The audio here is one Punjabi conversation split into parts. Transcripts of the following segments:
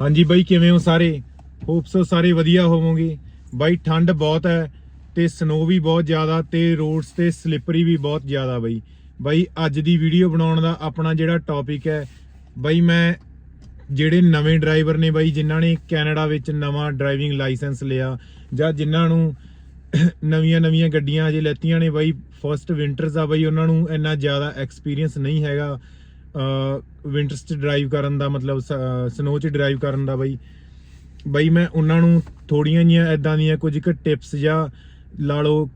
ਹਾਂਜੀ ਬਾਈ, ਕਿਵੇਂ ਹੋ ਸਾਰੇ? ਹੋਪਸ ਹੋ ਸਾਰੇ ਵਧੀਆ ਹੋਵੋਗੇ। ਬਾਈ, ਠੰਡ ਬਹੁਤ ਹੈ ਤੇ ਸਨੋ ਵੀ ਬਹੁਤ ਜ਼ਿਆਦਾ ਤੇ ਰੋਡਸ ਤੇ ਸਲਿੱਪਰੀ ਵੀ ਬਹੁਤ ਜ਼ਿਆਦਾ ਬਾਈ। ਬਾਈ, ਅੱਜ ਦੀ ਵੀਡੀਓ ਬਣਾਉਣ ਦਾ ਆਪਣਾ ਜਿਹੜਾ ਟੌਪਿਕ ਹੈ, ਬਾਈ ਮੈਂ ਜਿਹੜੇ ਨਵੇਂ ਡਰਾਈਵਰ ਨੇ ਬਾਈ, ਜਿਨ੍ਹਾਂ ਨੇ ਕੈਨੇਡਾ ਵਿੱਚ ਨਵਾਂ ਡਰਾਈਵਿੰਗ ਲਾਇਸੈਂਸ ਲਿਆ, ਜਾਂ ਜਿਨ੍ਹਾਂ ਨੂੰ ਨਵੀਆਂ ਨਵੀਆਂ ਗੱਡੀਆਂ ਅਜੇ ਲੈਤੀਆਂ ਨੇ ਬਾਈ ਫਰਸਟ ਵਿੰਟਰਸ ਆ ਬਾਈ, ਉਹਨਾਂ ਨੂੰ ਇੰਨਾ ਜ਼ਿਆਦਾ ਐਕਸਪੀਰੀਅੰਸ ਨਹੀਂ ਹੈਗਾ। ਵਿੰਟਰਸ 'ਚ ਡਰਾਈਵ ਕਰਨ ਦਾ ਮਤਲਬ ਸਨੋ 'ਚ ਡਰਾਈਵ ਕਰਨ ਦਾ ਬਈ। ਬਈ ਮੈਂ ਉਹਨਾਂ ਨੂੰ ਥੋੜੀਆਂ ਜੀਆਂ ਐਦਾਂ ਦੀਆਂ ਕੁਝ ਕੁ ਟਿਪਸ ਜਾਂ ਲਾ ਲਓ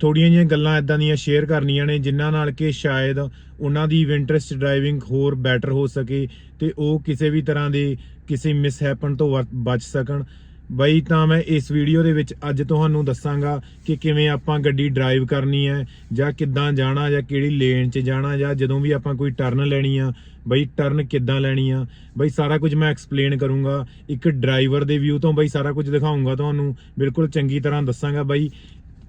ਥੋੜੀਆਂ ਜੀਆਂ ਗੱਲਾਂ ਐਦਾਂ ਦੀਆਂ ਸ਼ੇਅਰ ਕਰਨੀਆਂ ਨੇ, ਜਿਨ੍ਹਾਂ ਨਾਲ ਕਿ ਸ਼ਾਇਦ ਉਹਨਾਂ ਦੀ ਵਿੰਟਰਸ 'ਚ ਡਰਾਈਵਿੰਗ ਹੋਰ ਬੈਟਰ ਹੋ ਸਕੇ ਤੇ ਉਹ ਕਿਸੇ ਵੀ ਤਰ੍ਹਾਂ ਦੇ ਕਿਸੇ ਮਿਸ ਹੈਪਨ ਤੋਂ ਵਰ- ਬਚ ਸਕਣ। ਬਾਈ ਤਾਂ ਮੈਂ ਇਸ ਵੀਡੀਓ ਦੇ ਵਿੱਚ ਅੱਜ ਤੁਹਾਨੂੰ ਦੱਸਾਂਗਾ ਕਿ ਕਿਵੇਂ ਆਪਾਂ ਗੱਡੀ ਡਰਾਈਵ ਕਰਨੀ ਹੈ, ਜਾਂ ਕਿੱਦਾਂ ਜਾਣਾ, ਜਾਂ ਕਿਹੜੀ ਲੇਨ 'ਚ ਜਾਣਾ, ਜਾਂ ਜਦੋਂ ਵੀ ਆਪਾਂ ਕੋਈ ਟਰਨ ਲੈਣੀ ਆ, ਬਈ ਟਰਨ ਕਿੱਦਾਂ ਲੈਣੀ ਆ, ਬਈ ਸਾਰਾ ਕੁਝ ਮੈਂ ਐਕਸਪਲੇਨ ਕਰੂੰਗਾ। ਇੱਕ ਡਰਾਈਵਰ ਦੇ ਵਿਊ ਤੋਂ ਬਈ ਸਾਰਾ ਕੁਝ ਦਿਖਾਉਂਗਾ ਤੁਹਾਨੂੰ। ਬਿਲਕੁਲ ਚੰਗੀ ਤਰ੍ਹਾਂ ਦੱਸਾਂਗਾ ਬਈ।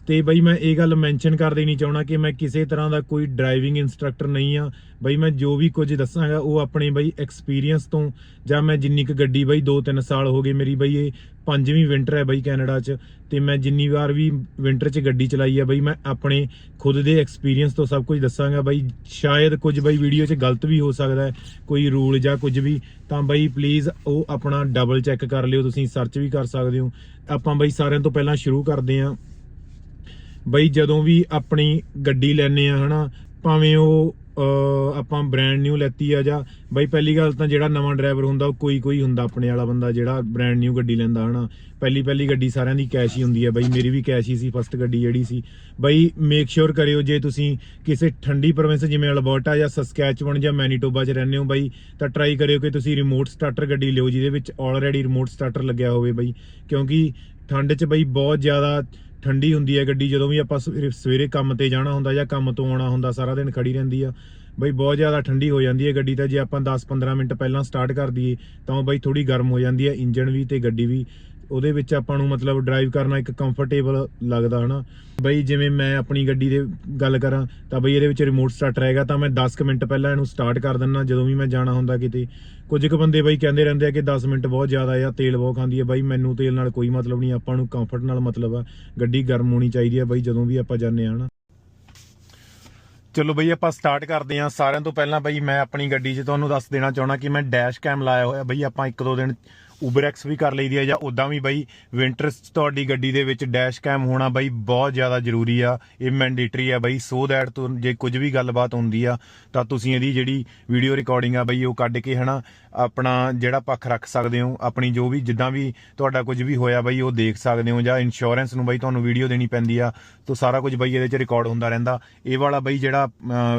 ਤੇ ਬਈ ਮੈਂ ਇਹ ਗੱਲ ਮੈਂਸ਼ਨ ਕਰ ਦੇਣੀ ਚਾਹਣਾ ਕਿ ਮੈਂ ਕਿਸੇ ਤਰ੍ਹਾਂ ਦਾ ਕੋਈ ਡਰਾਈਵਿੰਗ ਇਨਸਟ੍ਰਕਟਰ ਨਹੀਂ ਆ ਬਈ ਮੈਂ ਜੋ ਵੀ ਕੁਝ ਦੱਸਾਂਗਾ, ਉਹ ਆਪਣੇ ਬਈ ਐਕਸਪੀਰੀਅੰਸ ਤੋਂ, ਜਾਂ ਮੈਂ ਜਿੰਨੀ ਕੁ ਗੱਡੀ ਬਈ 2-3 ਸਾਲ ਹੋ ਗਏ ਮੇਰੀ ਬਈ ਇਹ ਪੰਜਵੀਂ ਵਿੰਟਰ ਹੈ ਬਈ ਕੈਨੇਡਾ 'ਚ, ਤੇ ਮੈਂ ਜਿੰਨੀ ਵਾਰ ਵੀ ਵਿੰਟਰ 'ਚ ਗੱਡੀ ਚਲਾਈ ਆ ਬਈ, ਮੈਂ ਆਪਣੇ ਖੁਦ ਦੇ ਐਕਸਪੀਰੀਅੰਸ ਤੋਂ ਸਭ ਕੁਝ ਦੱਸਾਂਗਾ। ਬਈ ਸ਼ਾਇਦ ਕੁਝ ਬਈ ਵੀਡੀਓ 'ਚ ਗਲਤ ਵੀ ਹੋ ਸਕਦਾ ਕੋਈ ਰੂਲ ਜਾਂ ਕੁਝ ਵੀ, ਤਾਂ ਬਈ ਪਲੀਜ਼ ਉਹ ਆਪਣਾ ਡਬਲ ਚੈੱਕ ਕਰ ਲਿਓ, ਤੁਸੀਂ ਸਰਚ ਵੀ ਕਰ ਸਕਦੇ ਹੋ। ਆਪਾਂ ਬਈ ਸਾਰਿਆਂ ਤੋਂ ਪਹਿਲਾਂ ਸ਼ੁਰੂ ਕਰਦੇ ਹਾਂ। ਬਈ ਜਦੋਂ ਵੀ ਆਪਣੀ ਗੱਡੀ ਲੈਨੇ ਆ, ਹਨਾ, ਭਾਵੇਂ ਉਹ ਆਪਾਂ ਬ੍ਰਾਂਡ ਨਿਊ ਲੈਤੀ ਆ ਜਾਂ, ਬਈ ਪਹਿਲੀ ਗੱਲ ਤਾਂ ਜਿਹੜਾ ਨਵਾਂ ਡਰਾਈਵਰ ਹੁੰਦਾ, ਉਹ ਕੋਈ ਕੋਈ ਹੁੰਦਾ ਆਪਣੇ ਵਾਲਾ ਬੰਦਾ ਜਿਹੜਾ ਬ੍ਰਾਂਡ ਨਿਊ ਗੱਡੀ ਲੈਂਦਾ, ਹਨਾ। ਪਹਿਲੀ ਪਹਿਲੀ ਗੱਡੀ ਸਾਰਿਆਂ ਦੀ ਕੈਸ਼ ਹੀ ਹੁੰਦੀ ਹੈ ਬਈ ਮੇਰੀ ਵੀ ਕੈਸ਼ ਹੀ ਸੀ ਫਸਟ ਗੱਡੀ ਜਿਹੜੀ ਸੀ। ਬਈ ਮੇਕ ਸ਼ੋਰ ਕਰਿਓ ਜੇ ਤੁਸੀਂ ਕਿਸੇ ਠੰਡੀ ਪ੍ਰੋਵਿੰਸ ਜਿਵੇਂ ਅਲਬਰਟਾ ਜਾਂ ਸਸਕੈਚਵਨ ਜਾਂ ਮੈਨੀਟੋਬਾ 'ਚ ਰਹਿੰਦੇ ਹੋ, ਬਈ, ਤਾਂ ਟਰਾਈ ਕਰਿਓ ਕਿ ਤੁਸੀਂ ਰਿਮੋਟ ਸਟਾਰਟਰ ਗੱਡੀ ਲਿਓ, ਜਿਹਦੇ ਵਿੱਚ ਆਲਰੇਡੀ ਰਿਮੋਟ ਸਟਾਰਟਰ ਲੱਗਿਆ ਹੋਵੇ, ਬਈ। ਕਿਉਂਕਿ ਠੰਡ 'ਚ ਬਈ ਬਹੁਤ ਜ਼ਿਆਦਾ ਠੰਡੀ ਹੁੰਦੀ ਹੈ ਗੱਡੀ, ਜਦੋਂ ਵੀ ਆਪਾਂ ਸਵੇਰੇ ਸਵੇਰੇ ਕੰਮ ਤੇ ਜਾਣਾ ਹੁੰਦਾ ਜਾਂ ਕੰਮ ਤੋਂ ਆਉਣਾ ਹੁੰਦਾ, ਸਾਰਾ ਦਿਨ ਖੜੀ ਰਹਿੰਦੀ ਆ। ਬਈ ਬਹੁਤ ਜ਼ਿਆਦਾ ਠੰਡੀ ਹੋ ਜਾਂਦੀ ਹੈ ਗੱਡੀ ਤਾਂ, ਜੇ ਆਪਾਂ 10-15 ਮਿੰਟ ਪਹਿਲਾਂ ਸਟਾਰਟ ਕਰ ਦਈਏ, ਤਾਂ ਉਹ ਬਈ ਥੋੜੀ ਗਰਮ ਹੋ ਜਾਂਦੀ ਹੈ ਇੰਜਨ ਵੀ ਤੇ ਗੱਡੀ ਵੀ। ਉਹਦੇ ਵਿੱਚ ਆਪਾਂ ਨੂੰ ਮਤਲਬ ਡਰਾਈਵ ਕਰਨਾ ਇੱਕ ਕੰਫਰਟੇਬਲ ਲੱਗਦਾ, ਹਨਾ? ਬਈ ਜਿਵੇਂ ਮੈਂ ਆਪਣੀ ਗੱਡੀ ਦੇ ਗੱਲ ਕਰਾਂ, ਤਾਂ ਬਈ ਇਹਦੇ ਵਿੱਚ ਰਿਮੋਟ ਸਟਾਰਟ ਰਹੇਗਾ ਤਾਂ ਮੈਂ 10 ਕੁ ਮਿੰਟ ਪਹਿਲਾਂ ਇਹਨੂੰ ਸਟਾਰਟ ਕਰ ਦਿੰਦਾ ਜਦੋਂ ਵੀ ਮੈਂ ਜਾਣਾ ਹੁੰਦਾ ਕਿਤੇ। ਕੁਝ ਕੁ ਬੰਦੇ ਬਈ ਕਹਿੰਦੇ ਰਹਿੰਦੇ ਆ ਕਿ 10 ਮਿੰਟ ਬਹੁਤ ਜ਼ਿਆਦਾ ਆ, ਤੇਲ ਬਹੁਤ ਖਾਂਦੀ ਹੈ ਬਾਈ ਮੈਨੂੰ ਤੇਲ ਨਾਲ ਕੋਈ ਮਤਲਬ ਨਹੀਂ, ਆਪਾਂ ਨੂੰ ਕੰਫਰਟ ਨਾਲ ਮਤਲਬ ਆ, ਗੱਡੀ ਗਰਮ ਹੋਣੀ ਚਾਹੀਦੀ ਆ, ਬਈ ਜਦੋਂ ਵੀ ਆਪਾਂ ਜਾਂਦੇ ਆ, ਹਨਾ? ਚਲੋ ਬਈ ਆਪਾਂ ਸਟਾਰਟ ਕਰਦੇ ਹਾਂ। ਸਾਰਿਆਂ ਤੋਂ ਪਹਿਲਾਂ ਬਈ ਮੈਂ ਆਪਣੀ ਗੱਡੀ 'ਚ ਤੁਹਾਨੂੰ ਦੱਸ ਦੇਣਾ ਚਾਹਣਾ ਕਿ ਮੈਂ ਡੈਸ਼ ਕੈਮ ਲਾਇਆ ਹੋਇਆ, ਬਈ ਆਪਾਂ ਇੱਕ ਦੋ ਦਿਨ ਉਬਰਐਕਸ ਵੀ ਕਰ ਲਈਦੀ ਆ ਜਾਂ ਉਦਾਂ ਵੀ ਬਈ ਵਿੰਟਰਸ ਤੁਹਾਡੀ ਗੱਡੀ ਦੇ ਵਿੱਚ ਡੈਸ਼ ਕੈਮ ਹੋਣਾ ਬਈ ਬਹੁਤ ਜ਼ਿਆਦਾ ਜ਼ਰੂਰੀ ਆ, ਇਹ ਮੈਂਡੇਟਰੀ ਆ ਬਈ ਸੋ ਦੈਟ ਤੋਂ, ਜੇ ਕੁਝ ਵੀ ਗੱਲਬਾਤ ਹੁੰਦੀ ਆ, ਤਾਂ ਤੁਸੀਂ ਇਹਦੀ ਜਿਹੜੀ ਵੀਡੀਓ ਰਿਕਾਰਡਿੰਗ ਆ ਬਈ ਉਹ ਕੱਢ ਕੇ ਹਨਾ, ਆਪਣਾ ਜਿਹੜਾ ਪੱਖ ਰੱਖ ਸਕਦੇ ਹੋ, ਆਪਣੀ ਜੋ ਵੀ ਜਿੱਦਾਂ ਵੀ ਤੁਹਾਡਾ ਕੁਝ ਵੀ ਹੋਇਆ ਬਈ ਉਹ ਦੇਖ ਸਕਦੇ ਹੋ ਜਾਂ ਇੰਸ਼ੋਰੈਂਸ ਨੂੰ ਬਈ ਤੁਹਾਨੂੰ ਵੀਡੀਓ ਦੇਣੀ ਪੈਂਦੀ ਆ, ਤਾਂ ਸਾਰਾ ਕੁਝ ਬਈ ਇਹਦੇ 'ਚ ਰਿਕਾਰਡ ਹੁੰਦਾ ਰਹਿੰਦਾ। ਇਹ ਵਾਲਾ ਬਈ ਜਿਹੜਾ